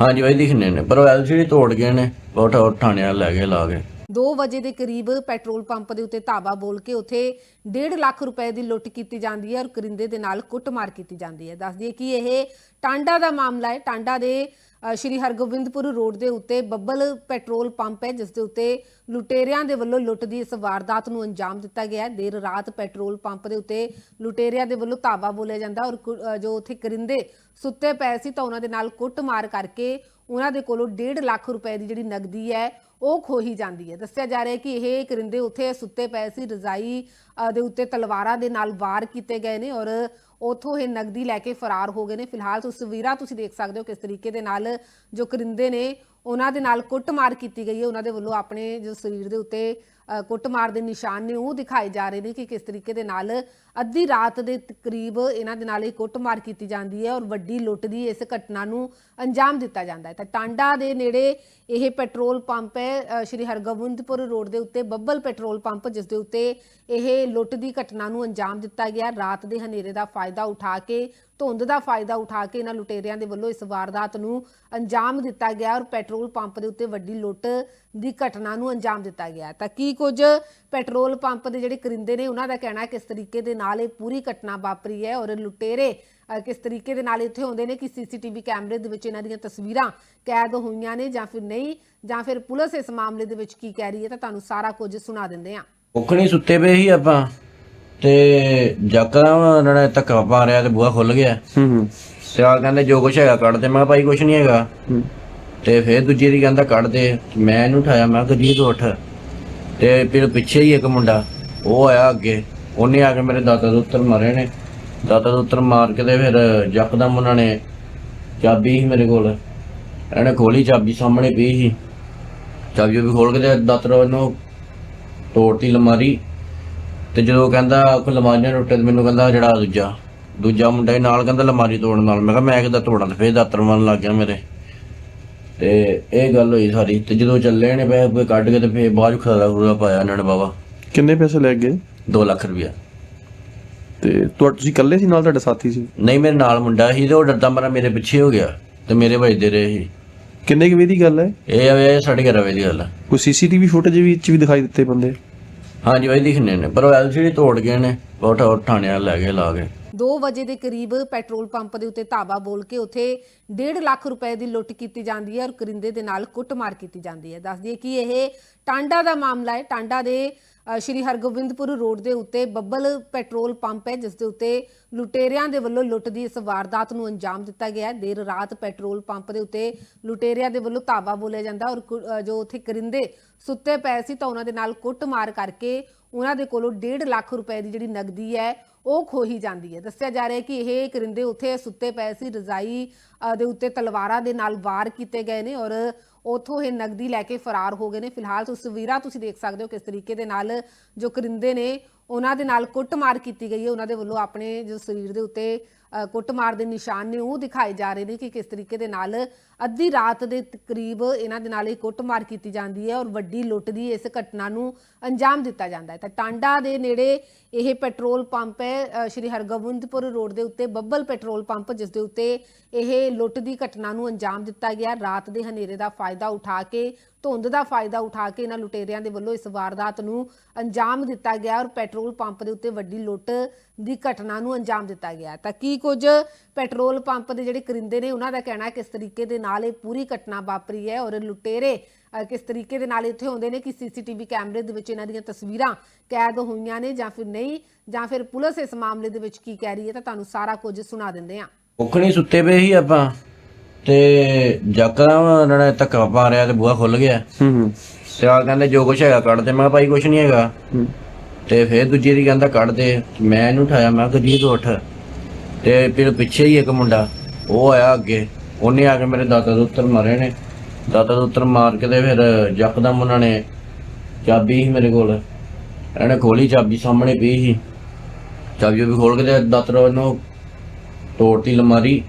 ਹਾਂਜੀ ਵਈ ਦਿਖਨੇ ਨੇ ਪਰ ਉਹ ਐਲਸੀਡੀ ਤੋੜ ਗਏ ਨੇ ਬਹੁਤ ਉਹ ਥਾਣੇ ਵਾਲੇ ਲੈ ਗਏ ਲਾ ਕੇ 2 ਵਜੇ ਦੇ ਕਰੀਬ ਪੈਟਰੋਲ ਪੰਪ ਦੇ ਉੱਤੇ ਧਾਵਾ ਬੋਲ ਕੇ ਉੱਥੇ 1.5 ਲੱਖ ਰੁਪਏ ਦੀ ਲੁੱਟ ਕੀਤੀ ਜਾਂਦੀ ਹੈ ਔਰ ਕਰਿੰਦੇ ਦੇ ਨਾਲ ਕੁੱਟਮਾਰ ਕੀਤੀ ਜਾਂਦੀ ਹੈ। ਦੱਸ ਦਈਏ ਕਿ ਇਹ ਟਾਂਡਾ ਦਾ ਮਾਮਲਾ ਹੈ। ਟਾਂਡਾ ਦੇ ਸ਼੍ਰੀ ਹਰਗੋਬਿੰਦਪੁਰ ਰੋਡ ਦੇ ਉੱਤੇ ਬੱਬਲ ਪੈਟਰੋਲ ਪੰਪ ਹੈ, ਜਿਸ ਦੇ ਉੱਤੇ ਲੁਟੇਰਿਆਂ ਦੇ ਵੱਲੋਂ ਲੁੱਟ ਦੀ ਇਸ ਵਾਰਦਾਤ ਨੂੰ ਅੰਜਾਮ ਦਿੱਤਾ ਗਿਆ ਦੇਰ ਰਾਤ ਪੈਟਰੋਲ ਪੰਪ ਦੇ ਉੱਤੇ ਲੁਟੇਰਿਆਂ ਦੇ ਵੱਲੋਂ ਧਾਵਾ ਬੋਲਿਆ ਜਾਂਦਾ ਔਰ ਜੋ ਉੱਥੇ ਕਰਿੰਦੇ ਸੁੱਤੇ ਪਏ ਸੀ ਤਾਂ ਉਹਨਾਂ ਦੇ ਨਾਲ ਕੁੱਟਮਾਰ ਕਰਕੇ ਉਹਨਾਂ ਦੇ ਕੋਲੋਂ 1.5 ਲੱਖ ਰੁਪਏ ਦੀ ਜਿਹੜੀ ਨਗਦੀ ਹੈ ਉਹ ਖੋਹੀ ਜਾਂਦੀ ਹੈ। ਦੱਸਿਆ ਜਾ ਰਿਹਾ ਕਿ ਇਹ ਕਰਿੰਦੇ ਉੱਥੇ ਸੁੱਤੇ ਪਏ ਸੀ। ਰਜ਼ਾਈ ਦੇ ਉੱਤੇ ਤਲਵਾਰਾਂ ਦੇ ਨਾਲ ਵਾਰ ਕੀਤੇ ਗਏ ਨੇ ਔਰ ਉਥੋਂ ਇਹ ਨਗਦੀ ਲੈ ਕੇ ਫਰਾਰ ਹੋ ਗਏ ਨੇ। ਫਿਲਹਾਲ ਤਸਵੀਰਾਂ ਤੁਸੀਂ ਦੇਖ ਸਕਦੇ ਹੋ ਕਿਸ ਤਰੀਕੇ ਦੇ ਨਾਲ ਜੋ ਕਰਿੰਦੇ ਨੇ ਉਹਨਾਂ ਦੇ ਨਾਲ ਕੁੱਟਮਾਰ ਕੀਤੀ ਗਈ ਹੈ। ਉਹਨਾਂ ਦੇ ਵੱਲੋਂ ਆਪਣੇ ਜੋ ਸਰੀਰ ਦੇ ਉੱਤੇ ਅ, ਕੁੱਟਮਾਰ ਦੇ ਨਿਸ਼ਾਨ ਨੇ ਉਹ ਦਿਖਾਏ ਜਾ ਰਹੇ ਨੇ ਕਿ ਕਿਸ ਤਰੀਕੇ ਦੇ ਨਾਲ ਅੱਧੀ ਰਾਤ ਦੇ ਕਰੀਬ ਇਹਨਾਂ ਦੇ ਨਾਲ ਇਹ ਕੁੱਟਮਾਰ ਕੀਤੀ ਜਾਂਦੀ ਹੈ ਔਰ ਵੱਡੀ ਲੁੱਟ ਦੀ ਇਸ ਘਟਨਾ ਨੂੰ ਅੰਜਾਮ ਦਿੱਤਾ ਜਾਂਦਾ ਹੈ। ਤਾਂ ਟਾਂਡਾ ਦੇ ਨੇੜੇ ਇਹ ਪੈਟਰੋਲ ਪੰਪ ਹੈ ਸ਼੍ਰੀ ਹਰਗੋਬਿੰਦਪੁਰ ਰੋਡ ਦੇ ਉੱਤੇ ਬੱਬਲ ਪੈਟਰੋਲ ਪੰਪ, ਜਿਸ ਦੇ ਉੱਤੇ ਇਹ ਲੁੱਟ ਦੀ ਘਟਨਾ ਨੂੰ ਅੰਜਾਮ ਦਿੱਤਾ ਗਿਆ। ਰਾਤ ਦੇ ਹਨੇਰੇ ਦਾ ਫਾਇਦਾ ਉਠਾ ਕੇ, ਧੁੰਦ ਦਾ ਫਾਇਦਾ ਉਠਾ ਕੇ ਇਹਨਾਂ ਲੁਟੇਰਿਆਂ ਦੇ ਵੱਲੋਂ ਇਸ ਵਾਰਦਾਤ ਨੂੰ ਅੰਜਾਮ ਦਿੱਤਾ ਗਿਆ ਔਰ ਪੈਟਰੋਲ ਪੰਪ ਦੇ ਉੱਤੇ ਵੱਡੀ ਲੁੱਟ ਦੀ ਘਟਨਾ ਨੂੰ ਅੰਜਾਮ ਦਿੱਤਾ ਗਿਆ ਤਾਂ ਕੀ ਕੁਝ ਪੈਟਰੋਲ ਪੰਪ ਦੇ ਜਿਹੜੇ ਕਰਿੰਦੇ ਨੇ ਉਹਨਾਂ ਦਾ ਕਹਿਣਾ ਹੈ ਕਿਸ ਤਰੀਕੇ ਦੇ ਨਾਲ ਇਹ ਪੂਰੀ ਘਟਨਾ ਵਾਪਰੀ ਹੈ ਔਰ ਲੁਟੇਰੇ ਕਿਸ ਤਰੀਕੇ ਦੇ ਨਾਲ ਇੱਥੇ ਆਉਂਦੇ ਨੇ ਕਿ ਸੀਸੀਟੀਵੀ ਕੈਮਰੇ ਦੇ ਵਿੱਚ ਇਹਨਾਂ ਦੀਆਂ ਤਸਵੀਰਾਂ ਕੈਦ ਹੋਈਆਂ ਨੇ ਜਾਂ ਫਿਰ ਨਹੀਂ ਜਾਂ ਫਿਰ ਪੁਲਿਸ ਇਸ ਮਾਮਲੇ ਦੇ ਵਿੱਚ ਕੀ ਕਹਿ ਰਹੀ ਹੈ ਤਾਂ ਤੁਹਾਨੂੰ ਸਾਰਾ ਕੁਝ ਸੁਣਾ ਦਿੰਦੇ ਹਾਂ। ਔਖਣੀ ਸੁੱਤੇ ਪਏ ਸੀ ਆਪਾਂ ਤੇ ਜੱਕਦਮ ਉਹਨਾਂ ਨੇ ਧੱਕਾ ਮਾਰਿਆ ਤੇ ਬੂਹਾ ਖੁੱਲ ਗਿਆ। ਹੂੰ ਹੂੰ। ਤੇ ਆ ਕਹਿੰਦੇ ਜੋ ਕੁਛ ਹੈਗਾ ਕੱਢ ਦੇ। ਮੈਂ ਕਿਹਾ ਭਾਈ ਕੁਛ ਨਹੀਂ ਹੈਗਾ। ਹੂੰ। ਤੇ ਫਿਰ ਦੂਜੀ ਦੀ ਕਹਿੰਦਾ ਕੱਢ ਦੇ। ਮੈਂ ਇਹਨੂੰ ਉਠਾਇਆ ਮੈਂ ਕਿਹਾ ਗਜੀਤ ਉੱਠ। ਤੇ ਫਿਰ ਪਿੱਛੇ ਹੀ ਇੱਕ ਮੁੰਡਾ, ਉਹ ਆਇਆ ਅੱਗੇ। ਉਹਨੇ ਆ ਕੇ ਮੇਰੇ ਦਾਦਾ ਦੇ ਉੱਤਰ ਮਾਰੇ ਨੇ। ਦਾਦਾ ਦੇ ਉੱਤਰ ਮਾਰ ਕੇ ਤੇ ਫਿਰ ਯਕਦਮ ਉਹਨਾਂ ਨੇ ਚਾਬੀ ਸੀ ਮੇਰੇ ਕੋਲ। ਇਹਨੇ ਖੋਲੀ ਚਾਬੀ, ਸਾਹਮਣੇ ਪਈ ਸੀ। ਚਾਬੀ ਵੀ ਖੋਲ ਕੇ ਤੇ ਦਾਤਰ ਉਹਨੂੰ ਤੋੜਤੀ ਲਮਾਰੀ ਤੇ ਜਦੋਂ ਕਹਿੰਦਾ ਕੋਈ ਲਮਾਰੀਆਂ ਟੁੱਟੇ ਤੇ ਮੈਨੂੰ ਕਹਿੰਦਾ ਜਿਹੜਾ ਦੂਜਾ। ਦੂਜਾ ਮੁੰਡਾ ਹੀ ਨਾਲ ਕਹਿੰਦਾ ਲਮਾਰੀ ਤੋੜਨ ਨਾਲ। ਮੈਂ ਕਿਹਾ, ਮੈਂ ਕਿੱਦਾਂ ਤੋੜਾਂ? ਤੇ ਫੇਰ ਦਾਤਰ ਮਾਰਨ ਲੱਗ ਗਿਆ ਮੇਰੇ। ਤੇ ਇਹ ਗੱਲ ਹੋਈ ਸਾਰੀ ਤੇ ਜਦੋਂ ਚੱਲੇ ਨੇ ਪੈਸੇ ਕੱਢ ਕੇ ਤੇ ਫੇਰ ਬਾਅਦ ਚ ਖਰਾ ਖੁਰਾ ਪਾਇਆ ਇਹਨਾਂ ਨੇ ਬਾਬਾ। ਕਿੰਨੇ ਪੈਸੇ ਲੈ ਗਏ? 2 ਲੱਖ ਰੁਪਇਆ। ਤੇ ਤੁਹਾ ਤੁਸੀਂ ਇਕੱਲੇ ਸੀ ਨਾਲ ਤੁਹਾਡੇ ਸਾਥੀ ਸੀ? ਨਹੀਂ ਮੇਰੇ ਨਾਲ ਮੁੰਡਾ ਸੀ ਤੇ ਉਹ ਡਰਦਾ ਮਾਰਾ ਮੇਰੇ ਪਿੱਛੇ ਹੋ ਗਿਆ ਤੇ ਮੇਰੇ ਵੱਜਦੇ ਰਹੇ ਸੀ। ਕਿੰਨੇ ਕੁ ਵਜੇ ਦੀ ਗੱਲ ਹੈ? ਇਹ ਆਵੇ ਸਾਢੇ ਵਜੇ ਦੀ ਗੱਲ ਆ। ਕੋਈ ਸੀਸੀਟੀਵੀ ਫੁਟੇਜ ਵੀ ਵਿੱਚ ਵੀ ਦਿਖਾਈ ਦਿੱਤੇ ਬੰਦੇ? ਹਾਂਜੀ ਬਾਈ ਦਿਖਨੇ ਨੇ ਪਰ ਉਹ ਐਲਸੀਡੀ ਤੋੜ ਗਏ ਨੇ ਬਹੁਤ ਥਾਣਿਆਂ ਲੈ ਗਏ ਲਾ ਕੇ 2 ਵਜੇ ਦੇ ਕਰੀਬ ਪੈਟਰੋਲ ਪੰਪ ਦੇ ਉੱਤੇ ਧਾਵਾ ਬੋਲ ਕੇ ਉੱਥੇ 1.5 ਲੱਖ ਰੁਪਏ ਦੀ ਲੁੱਟ ਕੀਤੀ ਜਾਂਦੀ ਹੈ ਔਰ ਕਰਿੰਦੇ ਦੇ ਨਾਲ ਕੁੱਟਮਾਰ ਕੀਤੀ ਜਾਂਦੀ ਹੈ। ਦੱਸ ਦਈਏ ਕਿ ਇਹ ਟਾਂਡਾ ਦਾ ਮਾਮਲਾ ਹੈ। ਟਾਂਡਾ ਦੇ ਸ਼੍ਰੀ ਹਰਗੋਬਿੰਦਪੁਰ ਰੋਡ ਦੇ ਉੱਤੇ ਬੱਬਲ ਪੈਟਰੋਲ ਪੰਪ ਹੈ, ਜਿਸ ਦੇ ਉੱਤੇ ਲੁਟੇਰਿਆਂ ਦੇ ਵੱਲੋਂ ਲੁੱਟ ਦੀ ਇਸ ਵਾਰਦਾਤ ਨੂੰ ਅੰਜਾਮ ਦਿੱਤਾ ਗਿਆ ਹੈ। ਦੇਰ ਰਾਤ ਪੈਟਰੋਲ ਪੰਪ ਦੇ ਉੱਤੇ ਲੁਟੇਰਿਆਂ ਦੇ ਵੱਲੋਂ ਧਾਵਾ ਬੋਲਿਆ ਜਾਂਦਾ ਔਰ ਜੋ ਉੱਥੇ ਕਰਿੰਦੇ ਸੁੱਤੇ ਪਏ ਸੀ ਤਾਂ ਉਹਨਾਂ ਦੇ ਨਾਲ ਕੁੱਟਮਾਰ ਕਰਕੇ ਉਹਨਾਂ ਦੇ ਕੋਲੋਂ 1.5 ਲੱਖ ਰੁਪਏ ਦੀ ਜਿਹੜੀ ਨਗਦੀ ਹੈ ਉਹ ਖੋਹੀ ਜਾਂਦੀ ਹੈ। ਦੱਸਿਆ ਜਾ ਰਿਹਾ ਕਿ ਇਹ ਕਰਿੰਦੇ ਉੱਥੇ ਸੁੱਤੇ ਪਏ ਸੀ ਰਜ਼ਾਈ ਦੇ ਉੱਤੇ ਤਲਵਾਰਾਂ ਦੇ ਨਾਲ ਵਾਰ ਕੀਤੇ ਗਏ ਨੇ ਔਰ ਉਥੋਂ ਇਹ ਨਗਦੀ ਲੈ ਕੇ ਫਰਾਰ ਹੋ ਗਏ ਨੇ। ਫਿਲਹਾਲ ਤਸਵੀਰਾਂ ਤੁਸੀਂ ਦੇਖ ਸਕਦੇ ਹੋ ਕਿਸ ਤਰੀਕੇ ਦੇ ਨਾਲ ਜੋ ਕਰਿੰਦੇ ਨੇ ਉਹਨਾਂ ਦੇ ਨਾਲ ਕੁੱਟਮਾਰ ਕੀਤੀ ਗਈ ਹੈ। ਉਹਨਾਂ ਦੇ ਵੱਲੋਂ ਆਪਣੇ ਜੋ ਸਰੀਰ ਦੇ ਉੱਤੇ ਅ, ਕੁੱਟਮਾਰ ਦੇ ਨਿਸ਼ਾਨ ਨੇ ਉਹ ਦਿਖਾਏ ਜਾ ਰਹੇ ਨੇ ਕਿ ਕਿਸ ਤਰੀਕੇ ਦੇ ਨਾਲ ਅੱਧੀ ਰਾਤ ਦੇ ਕਰੀਬ ਇਹਨਾਂ ਦੇ ਨਾਲ ਇਹ ਕੁੱਟਮਾਰ ਕੀਤੀ ਜਾਂਦੀ ਹੈ ਔਰ ਵੱਡੀ ਲੁੱਟ ਦੀ ਇਸ ਘਟਨਾ ਨੂੰ ਅੰਜਾਮ ਦਿੱਤਾ ਜਾਂਦਾ ਹੈ। ਤਾਂ ਟਾਂਡਾ ਦੇ ਨੇੜੇ ਇਹ ਪੈਟਰੋਲ ਪੰਪ ਹੈ ਸ਼੍ਰੀ ਹਰਗੋਬਿੰਦਪੁਰ ਰੋਡ ਦੇ ਉੱਤੇ ਬੱਬਲ ਪੈਟਰੋਲ ਪੰਪ, ਜਿਸ ਦੇ ਉੱਤੇ ਇਹ ਲੁੱਟ ਦੀ ਘਟਨਾ ਨੂੰ ਅੰਜਾਮ ਦਿੱਤਾ ਗਿਆ। ਰਾਤ ਦੇ ਹਨੇਰੇ ਦਾ ਫਾਇਦਾ ਉਠਾ ਕੇ, ਧੁੰਦ ਦਾ ਫਾਇਦਾ ਉਠਾ ਕੇ ਇਹਨਾਂ ਲੁਟੇਰਿਆਂ ਦੇ ਵੱਲੋਂ ਇਸ ਵਾਰਦਾਤ ਨੂੰ ਅੰਜਾਮ ਦਿੱਤਾ ਗਿਆ ਔਰ ਪੈਟਰੋਲ ਪੰਪ ਦੇ ਉੱਤੇ ਵੱਡੀ ਲੁੱਟ ਦੀ ਘਟਨਾ ਨੂੰ ਅੰਜਾਮ ਦਿੱਤਾ ਗਿਆ ਤਾਂ ਕੀ ਕੁਝ ਪੈਟਰੋਲ ਪੰਪ ਦੇ ਜਿਹੜੇ ਕਰਿੰਦੇ ਨੇ ਉਹਨਾਂ ਦਾ ਕਹਿਣਾ ਹੈ ਕਿਸ ਤਰੀਕੇ ਦੇ ਨਾਲ ਇਹ ਪੂਰੀ ਘਟਨਾ ਵਾਪਰੀ ਹੈ ਔਰ ਲੁਟੇਰੇ ਕਿਸ ਤਰੀਕੇ ਦੇ ਨਾਲ ਇੱਥੇ ਆਉਂਦੇ ਨੇ ਕਿ ਸੀਸੀਟੀਵੀ ਕੈਮਰੇ ਦੇ ਵਿੱਚ ਇਹਨਾਂ ਦੀਆਂ ਤਸਵੀਰਾਂ ਕੈਦ ਹੋਈਆਂ ਨੇ ਜਾਂ ਫਿਰ ਨਹੀਂ ਜਾਂ ਫਿਰ ਪੁਲਿਸ ਇਸ ਮਾਮਲੇ ਦੇ ਵਿੱਚ ਕੀ ਕਹਿ ਰਹੀ ਹੈ ਤਾਂ ਤੁਹਾਨੂੰ ਸਾਰਾ ਕੁਝ ਸੁਣਾ ਦਿੰਦੇ ਹਾਂ। ਔਖਣੀ ਸੁੱਤੇ ਪਏ ਸੀ ਆਪਾਂ ਤੇ ਜੱਕਦਮ ਉਹਨਾਂ ਨੇ ਧੱਕਾ ਮਾਰਿਆ ਤੇ ਬੂਹਾ ਖੁੱਲ ਗਿਆ। ਹੂੰ ਹੂੰ। ਤੇ ਆ ਕਹਿੰਦੇ ਜੋ ਕੁਛ ਹੈਗਾ ਕੱਢ ਦੇ। ਮੈਂ ਕਿਹਾ ਭਾਈ ਕੁਛ ਨਹੀਂ ਹੈਗਾ। ਹੂੰ। ਤੇ ਫਿਰ ਦੂਜੀ ਦੀ ਕਹਿੰਦਾ ਕੱਢ ਦੇ। ਮੈਂ ਇਹਨੂੰ ਉਠਾਇਆ ਮੈਂ ਕਿਹਾ ਗਜੀਤ ਉੱਠ। ਤੇ ਫਿਰ ਪਿੱਛੇ ਹੀ ਇੱਕ ਮੁੰਡਾ, ਉਹ ਆਇਆ ਅੱਗੇ। ਉਹਨੇ ਆ ਕੇ ਮੇਰੇ ਦਾਦਾ ਦੇ ਉੱਤਰ ਮਾਰੇ ਨੇ। ਦਾਦਾ ਦੇ ਉੱਤਰ ਮਾਰ ਕੇ ਤੇ ਫਿਰ ਯਕਦਮ ਉਹਨਾਂ ਨੇ ਚਾਬੀ ਸੀ ਮੇਰੇ ਕੋਲ। ਇਹਨੇ ਖੋਲੀ ਚਾਬੀ, ਸਾਹਮਣੇ ਪਈ ਸੀ। ਚਾਬੀ ਵੀ ਖੋਲ ਕੇ ਤੇ ਦਾਤਰ ਨੂੰ ਤੋੜਤੀ ਲਮਾਰੀ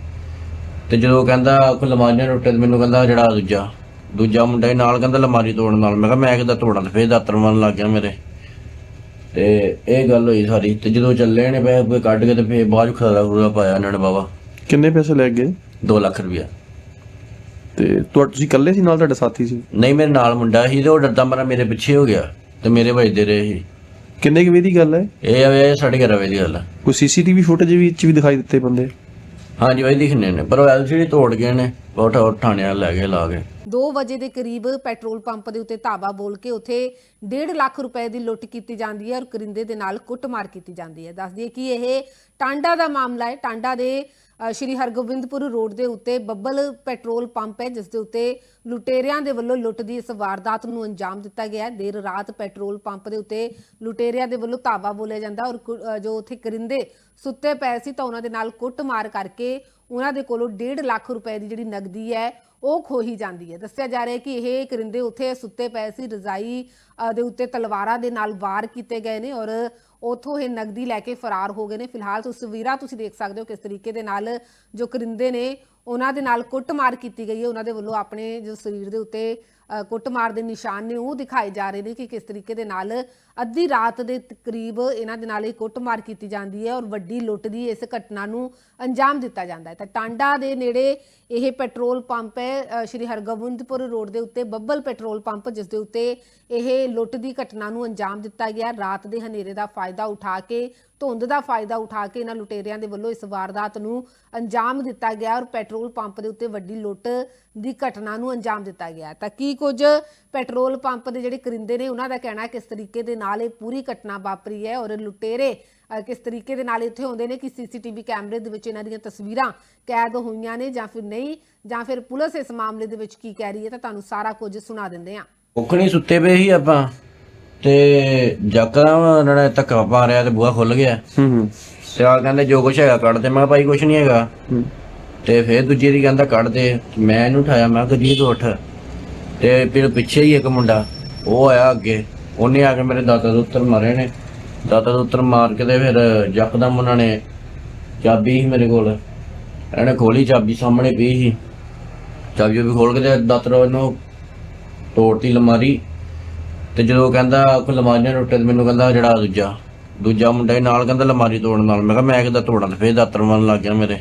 ਤੇ ਜਦੋਂ ਕਹਿੰਦਾ, ਕੋਈ ਲਮਾਰੀਆਂ ਟੁੱਟੇ ਤੇ ਮੈਨੂੰ ਕਹਿੰਦਾ ਜਿਹੜਾ ਦੂਜਾ। ਦੂਜਾ ਮੁੰਡਾ ਹੀ ਨਾਲ ਕਹਿੰਦਾ ਲਮਾਰੀ ਤੋੜਨ ਨਾਲ। ਮੈਂ ਕਿਹਾ, ਮੈਂ ਕਿੱਦਾਂ ਤੋੜਾਂ? ਤੇ ਫੇਰ ਦਾਤਰ ਮਾਰਨ ਲੱਗ ਗਿਆ ਮੇਰੇ। ਤੇ ਇਹ ਗੱਲ ਹੋਈ ਸਾਰੀ ਤੇ ਜਦੋਂ ਚੱਲੇ ਨੇ ਪੈਸੇ ਕੱਢ ਕੇ ਤੇ ਫੇਰ ਬਾਅਦ ਚ ਖਰਾ ਖੁਰਾ ਪਾਇਆ ਇਹਨਾਂ ਨੇ ਬਾਬਾ। ਕਿੰਨੇ ਪੈਸੇ ਲੈ ਗਏ? 2 ਲੱਖ ਰੁਪਇਆ। ਤੇ ਤੁਹਾ ਤੁਸੀਂ ਇਕੱਲੇ ਸੀ ਨਾਲ ਤੁਹਾਡੇ ਸਾਥੀ ਸੀ? ਨਹੀਂ ਮੇਰੇ ਨਾਲ ਮੁੰਡਾ ਸੀ ਤੇ ਉਹ ਡਰਦਾ ਮਰਾ ਮੇਰੇ ਪਿੱਛੇ ਹੋ ਗਿਆ ਤੇ ਮੇਰੇ ਵੱਜਦੇ ਰਹੇ ਸੀ। ਕਿੰਨੇ ਕੁ ਵਜੇ ਦੀ ਗੱਲ ਹੈ? ਇਹ ਆਵੇ ਸਾਢੇ ਗਿਆਰਾਂ ਵਜੇ ਦੀ ਗੱਲ ਆ। ਕੋਈ ਸੀਸੀਟੀਵੀ ਫੁਟੇਜ ਵਿੱਚ ਵੀ ਦਿਖਾਈ ਦਿੱਤੇ ਬੰਦੇ? ਹਾਂਜੀ ਬਾਈ ਦਿਖਨੇ ਨੇ ਪਰ ਉਹ ਐਲਸੀਡੀ ਤੋੜ ਗਏ ਨੇ ਬਹੁਤ ਥਾਣਿਆਂ ਲੈ ਗਏ ਲਾ ਕੇ 2 ਵਜੇ ਦੇ ਕਰੀਬ ਪੈਟਰੋਲ ਪੰਪ ਦੇ ਉੱਤੇ ਧਾਵਾ ਬੋਲ ਕੇ ਉੱਥੇ 1.5 ਲੱਖ ਰੁਪਏ ਦੀ ਲੁੱਟ ਕੀਤੀ ਜਾਂਦੀ ਹੈ ਔਰ ਕਰਿੰਦੇ ਦੇ ਨਾਲ ਕੁੱਟਮਾਰ ਕੀਤੀ ਜਾਂਦੀ ਹੈ। ਦੱਸ ਦਈਏ ਕਿ ਇਹ ਟਾਂਡਾ ਦਾ ਮਾਮਲਾ ਹੈ। ਟਾਂਡਾ ਦੇ ਸ਼੍ਰੀ ਹਰਗੋਬਿੰਦਪੁਰ ਰੋਡ ਦੇ ਉੱਤੇ ਬੱਬਲ ਪੈਟਰੋਲ ਪੰਪ ਹੈ ਜਿਸ ਦੇ ਉੱਤੇ ਲੁਟੇਰਿਆਂ ਦੇ ਵੱਲੋਂ ਲੁੱਟ ਦੀ ਇਸ ਵਾਰਦਾਤ ਨੂੰ ਅੰਜਾਮ ਦਿੱਤਾ ਗਿਆ ਦੇਰ ਰਾਤ ਪੈਟਰੋਲ ਪੰਪ ਦੇ ਉੱਤੇ ਲੁਟੇਰਿਆਂ ਦੇ ਵੱਲੋਂ ਧਾਵਾ ਬੋਲਿਆ ਜਾਂਦਾ ਔਰ ਕੁ- ਜੋ ਉੱਥੇ ਕਰਿੰਦੇ ਸੁੱਤੇ ਪਏ ਸੀ ਤਾਂ ਉਹਨਾਂ ਦੇ ਨਾਲ ਕੁੱਟਮਾਰ ਕਰਕੇ ਉਹਨਾਂ ਦੇ ਕੋਲੋਂ 1.5 ਲੱਖ ਰੁਪਏ ਦੀ ਜਿਹੜੀ ਨਗਦੀ ਹੈ ਉਹ ਖੋਹੀ ਜਾਂਦੀ ਹੈ। ਦੱਸਿਆ ਜਾ ਰਿਹਾ ਕਿ ਇਹ ਕਰਿੰਦੇ ਉੱਥੇ ਸੁੱਤੇ ਪਏ ਸੀ। ਰਜ਼ਾਈ ਦੇ ਉੱਤੇ ਤਲਵਾਰਾਂ ਦੇ ਨਾਲ ਵਾਰ ਕੀਤੇ ਗਏ ਨੇ ਔਰ ਉਥੋਂ ਇਹ ਨਗਦੀ ਲੈ ਕੇ ਫਰਾਰ ਹੋ ਗਏ ਨੇ। ਫਿਲਹਾਲ ਤਸਵੀਰਾਂ ਤੁਸੀਂ ਦੇਖ ਸਕਦੇ ਹੋ ਕਿਸ ਤਰੀਕੇ ਦੇ ਨਾਲ ਜੋ ਕਰਿੰਦੇ ਨੇ ਉਹਨਾਂ ਦੇ ਨਾਲ ਕੁੱਟਮਾਰ ਕੀਤੀ ਗਈ ਹੈ। ਉਹਨਾਂ ਦੇ ਵੱਲੋਂ ਆਪਣੇ ਜੋ ਸਰੀਰ ਦੇ ਉੱਤੇ ਅ, ਕੁੱਟਮਾਰ ਦੇ ਨਿਸ਼ਾਨ ਨੇ ਉਹ ਦਿਖਾਏ ਜਾ ਰਹੇ ਨੇ ਕਿ ਕਿਸ ਤਰੀਕੇ ਦੇ ਨਾਲ ਅੱਧੀ ਰਾਤ ਦੇ ਕਰੀਬ ਇਹਨਾਂ ਦੇ ਨਾਲ ਇਹ ਕੁੱਟਮਾਰ ਕੀਤੀ ਜਾਂਦੀ ਹੈ ਔਰ ਵੱਡੀ ਲੁੱਟ ਦੀ ਇਸ ਘਟਨਾ ਨੂੰ ਅੰਜਾਮ ਦਿੱਤਾ ਜਾਂਦਾ ਹੈ। ਤਾਂ ਟਾਂਡਾ ਦੇ ਨੇੜੇ ਇਹ ਪੈਟਰੋਲ ਪੰਪ ਹੈ ਸ਼੍ਰੀ ਹਰਗੋਬਿੰਦਪੁਰ ਰੋਡ ਦੇ ਉੱਤੇ ਬੱਬਲ ਪੈਟਰੋਲ ਪੰਪ, ਜਿਸ ਦੇ ਉੱਤੇ ਇਹ ਲੁੱਟ ਦੀ ਘਟਨਾ ਨੂੰ ਅੰਜਾਮ ਦਿੱਤਾ ਗਿਆ। ਰਾਤ ਦੇ ਹਨੇਰੇ ਦਾ ਫਾਇਦਾ ਉਠਾ ਕੇ, ਧੁੰਦ ਦਾ ਫਾਇਦਾ ਉਠਾ ਕੇ ਇਹਨਾਂ ਲੁਟੇਰਿਆਂ ਦੇ ਵੱਲੋਂ ਇਸ ਵਾਰਦਾਤ ਨੂੰ ਅੰਜਾਮ ਦਿੱਤਾ ਗਿਆ ਔਰ ਪੈਟਰੋਲ ਪੰਪ ਦੇ ਉੱਤੇ ਵੱਡੀ ਲੁੱਟ ਦੀ ਘਟਨਾ ਨੂੰ ਅੰਜਾਮ ਦਿੱਤਾ ਗਿਆ ਤਾਂ ਕੀ ਕੁਝ ਪੈਟਰੋਲ ਪੰਪ ਦੇ ਜਿਹੜੇ ਕਰਿੰਦੇ ਨੇ, ਉਹਨਾਂ ਦਾ ਕਹਿਣਾ ਕਿਸ ਤਰੀਕੇ ਦੇ ਨਾਲ ਇਹ ਪੂਰੀ ਘਟਨਾ ਵਾਪਰੀ ਹੈ ਔਰ ਲੁਟੇਰੇ ਕਿਸ ਤਰੀਕੇ ਦੇ ਨਾਲ ਇੱਥੇ ਆਉਂਦੇ ਨੇ ਕਿ ਸੀਸੀਟੀਵੀ ਕੈਮਰੇ ਦੇ ਵਿੱਚ ਇਹਨਾਂ ਦੀਆਂ ਤਸਵੀਰਾਂ ਕੈਦ ਹੋਈਆਂ ਨੇ ਜਾਂ ਫਿਰ ਨਹੀਂ ਜਾਂ ਫਿਰ ਪੁਲਿਸ ਇਸ ਮਾਮਲੇ ਦੇ ਵਿੱਚ ਕੀ ਕਹਿ ਰਹੀ ਹੈ ਤਾਂ ਤੁਹਾਨੂੰ ਸਾਰਾ ਕੁਝ ਸੁਣਾ ਦਿੰਦੇ ਹਾਂ। ਔਖਣੀ ਸੁੱਤੇ ਪਏ ਸੀ ਆਪਾਂ ਤੇ ਜੱਕਦਮ ਉਹਨਾਂ ਨੇ ਧੱਕਾ ਮਾਰਿਆ ਤੇ ਬੂਹਾ ਖੁੱਲ ਗਿਆ। ਹੂੰ ਹੂੰ। ਤੇ ਆ ਕਹਿੰਦੇ ਜੋ ਕੁਛ ਹੈਗਾ ਕੱਢ ਦੇ। ਮੈਂ ਕਿਹਾ ਭਾਈ ਕੁਛ ਨਹੀਂ ਹੈਗਾ। ਹੂੰ। ਤੇ ਫਿਰ ਦੂਜੀ ਦੀ ਕਹਿੰਦਾ ਕੱਢ ਦੇ। ਮੈਂ ਇਹਨੂੰ ਉਠਾਇਆ ਮੈਂ ਕਿਹਾ ਗਜੀਤ ਉੱਠ। ਤੇ ਫਿਰ ਪਿੱਛੇ ਹੀ ਇੱਕ ਮੁੰਡਾ ਉਹ ਆਇਆ ਅੱਗੇ। ਉਹਨੇ ਆ ਕੇ ਮੇਰੇ ਦਾਦਾ ਦੇ ਉੱਤਰ ਮਾਰੇ ਨੇ। ਦਾਦਾ ਦੇ ਉੱਤਰ ਮਾਰ ਕੇ ਤੇ ਫਿਰ ਯਕਦਮ ਉਹਨਾਂ ਨੇ ਚਾਬੀ ਸੀ ਮੇਰੇ ਕੋਲ। ਇਹਨੇ ਖੋਲੀ, ਚਾਬੀ ਸਾਹਮਣੇ ਪਈ ਸੀ। ਚਾਬੀ ਵੀ ਖੋਲ ਕੇ ਤੇ ਦਾਤਰ ਉਹਨੂੰ ਤੋੜਤੀ ਲਮਾਰੀ ਤੇ ਜਦੋਂ ਕਹਿੰਦਾ, ਕੋਈ ਲਮਾਰੀਆਂ ਟੁੱਟੇ ਤੇ ਮੈਨੂੰ ਕਹਿੰਦਾ ਜਿਹੜਾ ਦੂਜਾ। ਦੂਜਾ ਮੁੰਡਾ ਹੀ ਨਾਲ ਕਹਿੰਦਾ ਲਮਾਰੀ ਤੋੜਨ ਨਾਲ। ਮੈਂ ਕਿਹਾ, ਮੈਂ ਕਿੱਦਾਂ ਤੋੜਾਂ? ਤੇ ਫੇਰ ਦਾਤਰ ਮਾਰਨ ਲੱਗ ਗਿਆ ਮੇਰੇ।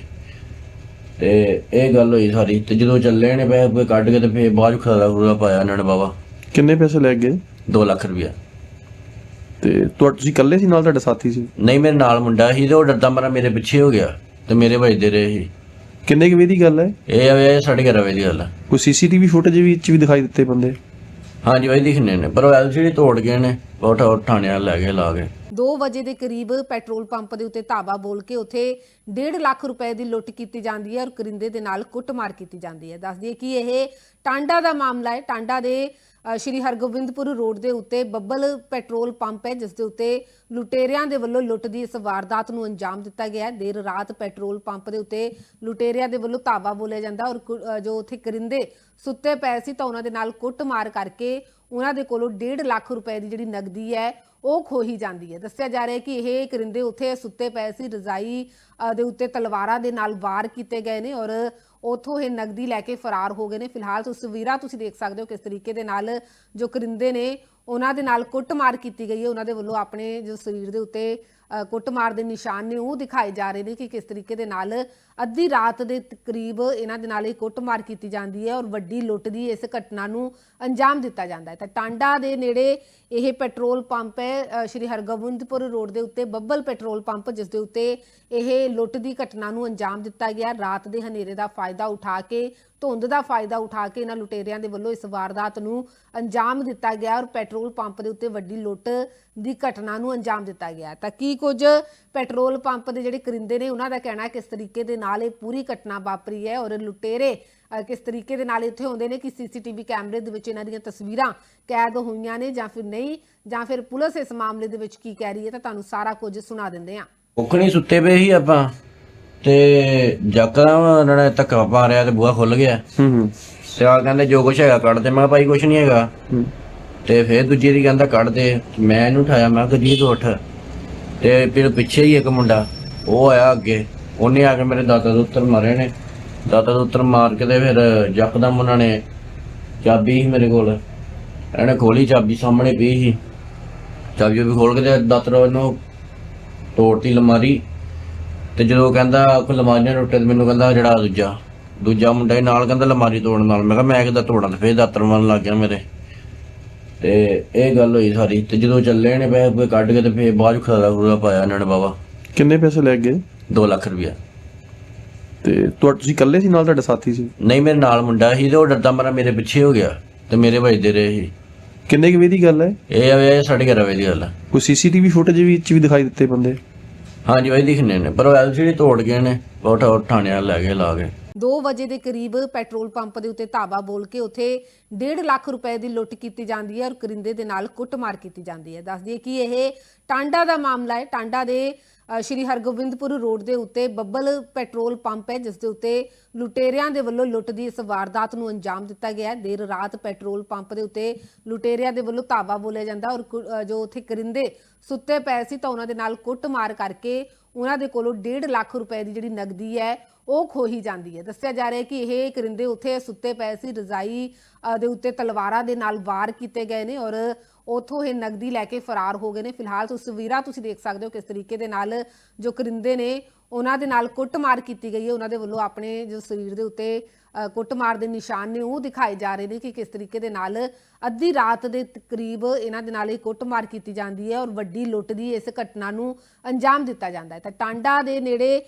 ਤੇ ਇਹ ਗੱਲ ਹੋਈ ਸਾਰੀ। ਤੇ ਜਦੋਂ ਚੱਲੇ ਨੇ, ਪੈਸੇ ਕੱਢ ਕੇ ਤੇ ਫੇਰ ਬਾਅਦ ਚ ਖਰਾ ਖੁਰਾ ਪਾਇਆ ਇਹਨਾਂ ਨੇ ਬਾਬਾ। ਕਿੰਨੇ ਪੈਸੇ ਲੈ ਗਏ? 2 ਲੱਖ ਰੁਪਇਆ। ਤੇ ਤੁਹਾ- ਤੁਸੀਂ ਇਕੱਲੇ ਸੀ ਨਾਲ ਤੁਹਾਡੇ ਸਾਥੀ ਸੀ? ਨਹੀਂ ਮੇਰੇ ਨਾਲ ਮੁੰਡਾ ਸੀ ਤੇ ਉਹ ਡਰਦਾ ਮਾਰਾ ਮੇਰੇ ਪਿੱਛੇ ਹੋ ਗਿਆ ਤੇ ਮੇਰੇ ਵੱਜਦੇ ਰਹੇ ਸੀ। ਕਿੰਨੇ ਕੁ ਦੀ ਗੱਲ ਹੈ? ਇਹ ਆਵੇ ਸਾਢੇ ਗਿਆਰਾਂ ਵਜੇ ਦੀ ਗੱਲ ਆ। ਕੋਈ ਸੀਸੀਟੀਵੀ ਫੁਟੇਜ ਵਿੱਚ ਵੀ ਦਿਖਾਈ ਦਿੱਤੇ ਬੰਦੇ? ਹਾਂਜੀ ਵਈ ਦਿਖਨੇ ਨੇ ਪਰ ਉਹ ਐਲਸੀਡੀ ਤੋੜ ਗਏ ਨੇ ਉਹ ਠਾ- ਥਾਣੇ ਵਾਲੇ ਲੈ ਗਏ ਲਾ ਕੇ 2 ਵਜੇ ਦੇ ਕਰੀਬ ਪੈਟਰੋਲ ਪੰਪ ਦੇ ਉੱਤੇ ਧਾਵਾ ਬੋਲ ਕੇ ਉੱਥੇ 1.5 ਲੱਖ ਰੁਪਏ ਦੀ ਲੁੱਟ ਕੀਤੀ ਜਾਂਦੀ ਹੈ ਔਰ ਕਰਿੰਦੇ ਦੇ ਨਾਲ ਕੁੱਟਮਾਰ ਕੀਤੀ ਜਾਂਦੀ ਹੈ। ਦੱਸ ਦਈਏ ਕਿ ਇਹ ਟਾਂਡਾ ਦਾ ਮਾਮਲਾ ਹੈ ਟਾਂਡਾ ਦੇ ਸ਼੍ਰੀ ਹਰਗੋਬਿੰਦਪੁਰ ਰੋਡ ਦੇ ਉੱਤੇ ਬੱਬਲ ਪੈਟਰੋਲ ਪੰਪ ਹੈ, ਜਿਸ ਦੇ ਉੱਤੇ ਲੁਟੇਰਿਆਂ ਦੇ ਵੱਲੋਂ ਲੁੱਟ ਦੀ ਇਸ ਵਾਰਦਾਤ ਨੂੰ ਅੰਜਾਮ ਦਿੱਤਾ ਗਿਆ ਹੈ। ਦੇਰ ਰਾਤ ਪੈਟਰੋਲ ਪੰਪ ਦੇ ਉੱਤੇ ਲੁਟੇਰਿਆਂ ਦੇ ਵੱਲੋਂ ਧਾਵਾ ਬੋਲਿਆ ਜਾਂਦਾ ਔਰ ਜੋ ਉੱਥੇ ਕਰਿੰਦੇ ਸੁੱਤੇ ਪਏ ਸੀ ਤਾਂ ਉਹਨਾਂ ਦੇ ਨਾਲ ਕੁੱਟਮਾਰ ਕਰਕੇ ਉਹਨਾਂ ਦੇ ਕੋਲੋਂ 1.5 ਲੱਖ ਰੁਪਏ ਦੀ ਜਿਹੜੀ ਨਗਦੀ ਹੈ, ਉਹ ਖੋਹੀ ਜਾਂਦੀ ਹੈ। ਦੱਸਿਆ ਜਾ ਰਿਹਾ ਹੈ ਕਿ ਇਹ ਕਰਿੰਦੇ ਉੱਥੇ ਸੁੱਤੇ ਪਏ ਸੀ। ਰਜ਼ਾਈ ਦੇ ਉੱਤੇ ਤਲਵਾਰਾਂ ਦੇ ਨਾਲ ਵਾਰ ਕੀਤੇ ਗਏ ਨੇ ਔਰ ਉਥੋਂ ਇਹ ਨਗਦੀ ਲੈ ਕੇ ਫਰਾਰ ਹੋ ਗਏ ਨੇ। ਫਿਲਹਾਲ ਤਸਵੀਰਾਂ ਤੁਸੀਂ ਦੇਖ ਸਕਦੇ ਹੋ ਕਿਸ ਤਰੀਕੇ ਦੇ ਨਾਲ ਜੋ ਕਰਿੰਦੇ ਨੇ ਉਹਨਾਂ ਦੇ ਨਾਲ ਕੁੱਟਮਾਰ ਕੀਤੀ ਗਈ ਹੈ। ਉਹਨਾਂ ਦੇ ਵੱਲੋਂ ਆਪਣੇ ਜੋ ਸਰੀਰ ਦੇ ਉੱਤੇ ਅ, ਕੁੱਟਮਾਰ ਦੇ ਨਿਸ਼ਾਨ ਨੇ ਉਹ ਦਿਖਾਏ ਜਾ ਰਹੇ ਨੇ ਕਿ ਕਿਸ ਤਰੀਕੇ ਦੇ ਨਾਲ ਅੱਧੀ ਰਾਤ ਦੇ ਕਰੀਬ ਇਹਨਾਂ ਦੇ ਨਾਲ ਇਹ ਕੁੱਟਮਾਰ ਕੀਤੀ ਜਾਂਦੀ ਹੈ ਔਰ ਵੱਡੀ ਲੁੱਟ ਦੀ ਇਸ ਘਟਨਾ ਨੂੰ ਅੰਜਾਮ ਦਿੱਤਾ ਜਾਂਦਾ ਹੈ। ਤਾਂ ਟਾਂਡਾ ਦੇ ਨੇੜੇ ਇਹ ਪੈਟਰੋਲ ਪੰਪ ਹੈ ਸ਼੍ਰੀ ਹਰਗੋਬਿੰਦਪੁਰ ਰੋਡ ਦੇ ਉੱਤੇ ਬੱਬਲ ਪੈਟਰੋਲ ਪੰਪ, ਜਿਸ ਦੇ ਉੱਤੇ ਇਹ ਲੁੱਟ ਦੀ ਘਟਨਾ ਨੂੰ ਅੰਜਾਮ ਦਿੱਤਾ ਗਿਆ। ਰਾਤ ਦੇ ਹਨੇਰੇ ਦਾ ਫਾਇਦਾ ਉਠਾ ਕੇ, ਧੁੰਦ ਦਾ ਫਾਇਦਾ ਉਠਾ ਕੇ ਇਹਨਾਂ ਲੁਟੇਰਿਆਂ ਦੇ ਵੱਲੋਂ ਇਸ ਵਾਰਦਾਤ ਨੂੰ ਅੰਜਾਮ ਦਿੱਤਾ ਗਿਆ ਔਰ ਪੈਟਰੋਲ ਪੰਪ ਦੇ ਉੱਤੇ ਵੱਡੀ ਲੁੱਟ ਦੀ ਘਟਨਾ ਨੂੰ ਅੰਜਾਮ ਦਿੱਤਾ ਗਿਆ ਤਾਂ ਕੀ ਕੁਝ ਪੈਟਰੋਲ ਪੰਪ ਦੇ ਜਿਹੜੇ ਕਰਿੰਦੇ ਨੇ ਉਹਨਾਂ ਦਾ ਕਹਿਣਾ ਹੈ ਕਿਸ ਤਰੀਕੇ ਦੇ ਨਾਲ ਇਹ ਪੂਰੀ ਘਟਨਾ ਵਾਪਰੀ ਹੈ ਔਰ ਲੁਟੇਰੇ ਕਿਸ ਤਰੀਕੇ ਦੇ ਨਾਲ ਇੱਥੇ ਆਉਂਦੇ ਨੇ ਕਿ ਸੀਸੀਟੀਵੀ ਕੈਮਰੇ ਦੇ ਵਿੱਚ ਇਹਨਾਂ ਦੀਆਂ ਤਸਵੀਰਾਂ ਕੈਦ ਹੋਈਆਂ ਨੇ ਜਾਂ ਫਿਰ ਨਹੀਂ ਜਾਂ ਫਿਰ ਪੁਲਿਸ ਇਸ ਮਾਮਲੇ ਦੇ ਵਿੱਚ ਕੀ ਕਹਿ ਰਹੀ ਹੈ ਤਾਂ ਤੁਹਾਨੂੰ ਸਾਰਾ ਕੁਝ ਸੁਣਾ ਦਿੰਦੇ ਕੁੱਖ ਨਹੀਂ ਸੁੱਤੇ ਪਏ ਸੀ ਆਪਾਂ ਤੇ ਜੱਕਦਮ ਉਹਨਾਂ ਨੇ ਧੱਕਾ ਪਾ ਰਿਆ ਤੇ ਬੂਹਾ ਖੁੱਲ ਗਿਆ। ਹੂੰ ਹੂੰ। ਤੇ ਆ ਕਹਿੰਦੇ ਜੋ ਕੁਛ ਹੈਗਾ ਕੱਢ ਦੇ ਮੈਂ ਕਿਹਾ ਭਾਈ ਕੁਛ ਨਹੀਂ ਹੈਗਾ। ਹੂੰ। ਤੇ ਫਿਰ ਦੂਜੀ ਦੀ ਕਹਿੰਦਾ ਕੱਢ ਦੇ ਮੈਂ ਇਹਨੂੰ ਉਠਾਇਆ ਮੈਂ ਕਿਹਾ ਗਜੀਤ ਉੱਠ। ਤੇ ਫਿਰ ਪਿੱਛੇ ਹੀ ਇੱਕ ਮੁੰਡਾ, ਉਹ ਆਇਆ ਅੱਗੇ। ਉਹਨੇ ਆ ਕੇ ਮੇਰੇ ਦਾਦਾ ਦੇ ਉੱਤਰ ਮਾਰੇ ਨੇ। ਦਾਦਾ ਦੇ ਉੱਤਰ ਮਾਰ ਕੇ ਤੇ ਫਿਰ ਯਕਦਮ ਉਹਨਾਂ ਨੇ ਚਾਬੀ ਸੀ ਮੇਰੇ ਕੋਲ। ਇਹਨੇ ਖੋਲੀ ਚਾਬੀ, ਸਾਹਮਣੇ ਪਈ ਸੀ। ਚਾਬੀ ਵੀ ਖੋਲ ਕੇ ਤੇ ਦਾਤਰ ਉਹਨੂੰ ਤੋੜਤੀ ਲਮਾਰੀ ਤੇ ਜਦੋਂ ਕਹਿੰਦਾ ਕੋਈ ਲਮਾਰੀਆਂ ਟੁੱਟੇ ਤੇ ਮੈਨੂੰ ਕਹਿੰਦਾ ਜਿਹੜਾ ਦੂਜਾ। ਦੂਜਾ ਮੁੰਡਾ ਹੀ ਨਾਲ ਕਹਿੰਦਾ ਲਮਾਰੀ ਤੋੜਨ ਨਾਲ। ਮੈਂ ਕਿਹਾ, ਮੈਂ ਕਿੱਦਾਂ ਤੋੜਾਂ? ਤੇ ਫੇਰ ਦਾਤਰ ਮਾਰਨ ਲੱਗ ਗਿਆ ਮੇਰੇ। ਤੇ ਇਹ ਗੱਲ ਹੋਈ ਸਾਰੀ ਤੇ ਜਦੋਂ ਚੱਲੇ ਨੇ ਪੈਸੇ ਕੱਢ ਕੇ ਤੇ ਫੇਰ ਬਾਅਦ ਚ ਖਰਾ ਖੁਰਾ ਪਾਇਆ ਇਹਨਾਂ ਨੇ ਬਾਬਾ। ਕਿੰਨੇ ਪੈਸੇ ਲੈ ਗਏ? 2 ਲੱਖ ਰੁਪਇਆ। ਤੇ ਤੁਹਾ- ਤੁਸੀਂ ਇਕੱਲੇ ਸੀ ਨਾਲ ਤੁਹਾਡੇ ਸਾਥੀ ਸੀ? ਨਹੀਂ ਮੇਰੇ ਨਾਲ ਮੁੰਡਾ ਸੀ ਤੇ ਉਹ ਡਰਦਾ ਮਾਰਾ ਮੇਰੇ ਪਿੱਛੇ ਹੋ ਗਿਆ ਤੇ ਮੇਰੇ ਵੱਜਦੇ ਰਹੇ ਸੀ। ਕਿੰਨੇ ਕੁ ਵਜੇ ਦੀ ਗੱਲ ਹੈ? ਇਹ ਆਵੇ ਸਾਢੇ ਗਿਆਰਾਂ ਵਜੇ ਦੀ ਗੱਲ ਆ। ਕੋਈ ਸੀਸੀਟੀਵੀ ਫੁਟੇਜ ਵਿੱਚ ਵੀ ਦਿਖਾਈ ਦਿੱਤੇ ਬੰਦੇ? ਹਾਂਜੀ ਵਈ ਦਿਖਨੇ ਨੇ ਪਰ ਉਹ ਐਲਸੀਡੀ ਤੋੜ ਗਏ ਨੇ ਉਹ ਠਾ- ਥਾਣੇ ਵਾਲੇ ਲੈ ਗਏ ਲਾ ਕੇ 2 ਵਜੇ ਦੇ ਕਰੀਬ ਪੈਟਰੋਲ ਪੰਪ ਦੇ ਉੱਤੇ ਧਾਵਾ ਬੋਲ ਕੇ ਉੱਥੇ 1.5 ਲੱਖ ਰੁਪਏ ਦੀ ਲੁੱਟ ਕੀਤੀ ਜਾਂਦੀ ਹੈ ਔਰ ਕਰਿੰਦੇ ਦੇ ਨਾਲ ਕੁੱਟਮਾਰ ਕੀਤੀ ਜਾਂਦੀ ਹੈ। ਦੱਸ ਦਈਏ ਕਿ ਇਹ ਟਾਂਡਾ ਦਾ ਮਾਮਲਾ ਹੈ। ਟਾਂਡਾ ਦੇ ਸ਼੍ਰੀ ਹਰਗੋਬਿੰਦਪੁਰ ਰੋਡ ਦੇ ਉੱਤੇ ਬੱਬਲ ਪੈਟਰੋਲ ਪੰਪ ਹੈ, ਜਿਸ ਦੇ ਉੱਤੇ ਲੁਟੇਰਿਆਂ ਦੇ ਵੱਲੋਂ ਲੁੱਟ ਦੀ ਇਸ ਵਾਰਦਾਤ ਨੂੰ ਅੰਜਾਮ ਦਿੱਤਾ ਗਿਆ ਹੈ। ਦੇਰ ਰਾਤ ਪੈਟਰੋਲ ਪੰਪ ਦੇ ਉੱਤੇ ਲੁਟੇਰਿਆਂ ਦੇ ਵੱਲੋਂ ਧਾਵਾ ਬੋਲਿਆ ਜਾਂਦਾ ਔਰ ਜੋ ਉੱਥੇ ਕਰਿੰਦੇ ਸੁੱਤੇ ਪਏ ਸੀ ਤਾਂ ਉਹਨਾਂ ਦੇ ਨਾਲ ਕੁੱਟਮਾਰ ਕਰਕੇ ਉਹਨਾਂ ਦੇ ਕੋਲੋਂ 1.5 ਲੱਖ ਰੁਪਏ ਦੀ ਜਿਹੜੀ ਨਗਦੀ ਹੈ ਉਹ ਖੋਹੀ ਜਾਂਦੀ ਹੈ। ਦੱਸਿਆ ਜਾ ਰਿਹਾ ਕਿ ਇਹ ਕਰਿੰਦੇ ਉੱਥੇ ਸੁੱਤੇ ਪਏ ਸੀ। ਰਜ਼ਾਈ ਦੇ ਉੱਤੇ ਤਲਵਾਰਾਂ ਦੇ ਨਾਲ ਵਾਰ ਕੀਤੇ ਗਏ ਨੇ ਔਰ ਉਥੋਂ ਇਹ ਨਗਦੀ ਲੈ ਕੇ ਫਰਾਰ ਹੋ ਗਏ ਨੇ। ਫਿਲਹਾਲ ਤਸਵੀਰਾਂ ਤੁਸੀਂ ਦੇਖ ਸਕਦੇ ਹੋ ਕਿਸ ਤਰੀਕੇ ਦੇ ਨਾਲ ਜੋ ਕਰਿੰਦੇ ਨੇ ਉਹਨਾਂ ਦੇ ਨਾਲ ਕੁੱਟਮਾਰ ਕੀਤੀ ਗਈ ਹੈ। ਉਹਨਾਂ ਦੇ ਵੱਲੋਂ ਆਪਣੇ ਜੋ ਸਰੀਰ ਦੇ ਉੱਤੇ ਕੁੱਟਮਾਰ ਦੇ ਨਿਸ਼ਾਨ ਨੇ ਉਹ ਦਿਖਾਏ ਜਾ ਰਹੇ ਨੇ ਕਿ ਕਿਸ ਤਰੀਕੇ ਦੇ ਨਾਲ ਅੱਧੀ ਰਾਤ ਦੇ ਕਰੀਬ ਇਹਨਾਂ ਦੇ ਨਾਲ ਇਹ ਕੁੱਟਮਾਰ ਕੀਤੀ ਜਾਂਦੀ ਹੈ ਔਰ ਵੱਡੀ ਲੁੱਟ ਦੀ ਇਸ ਘਟਨਾ ਨੂੰ ਅੰਜਾਮ ਦਿੱਤਾ ਜਾਂਦਾ ਹੈ। ਤਾਂ ਟਾਂਡਾ ਦੇ ਨੇੜੇ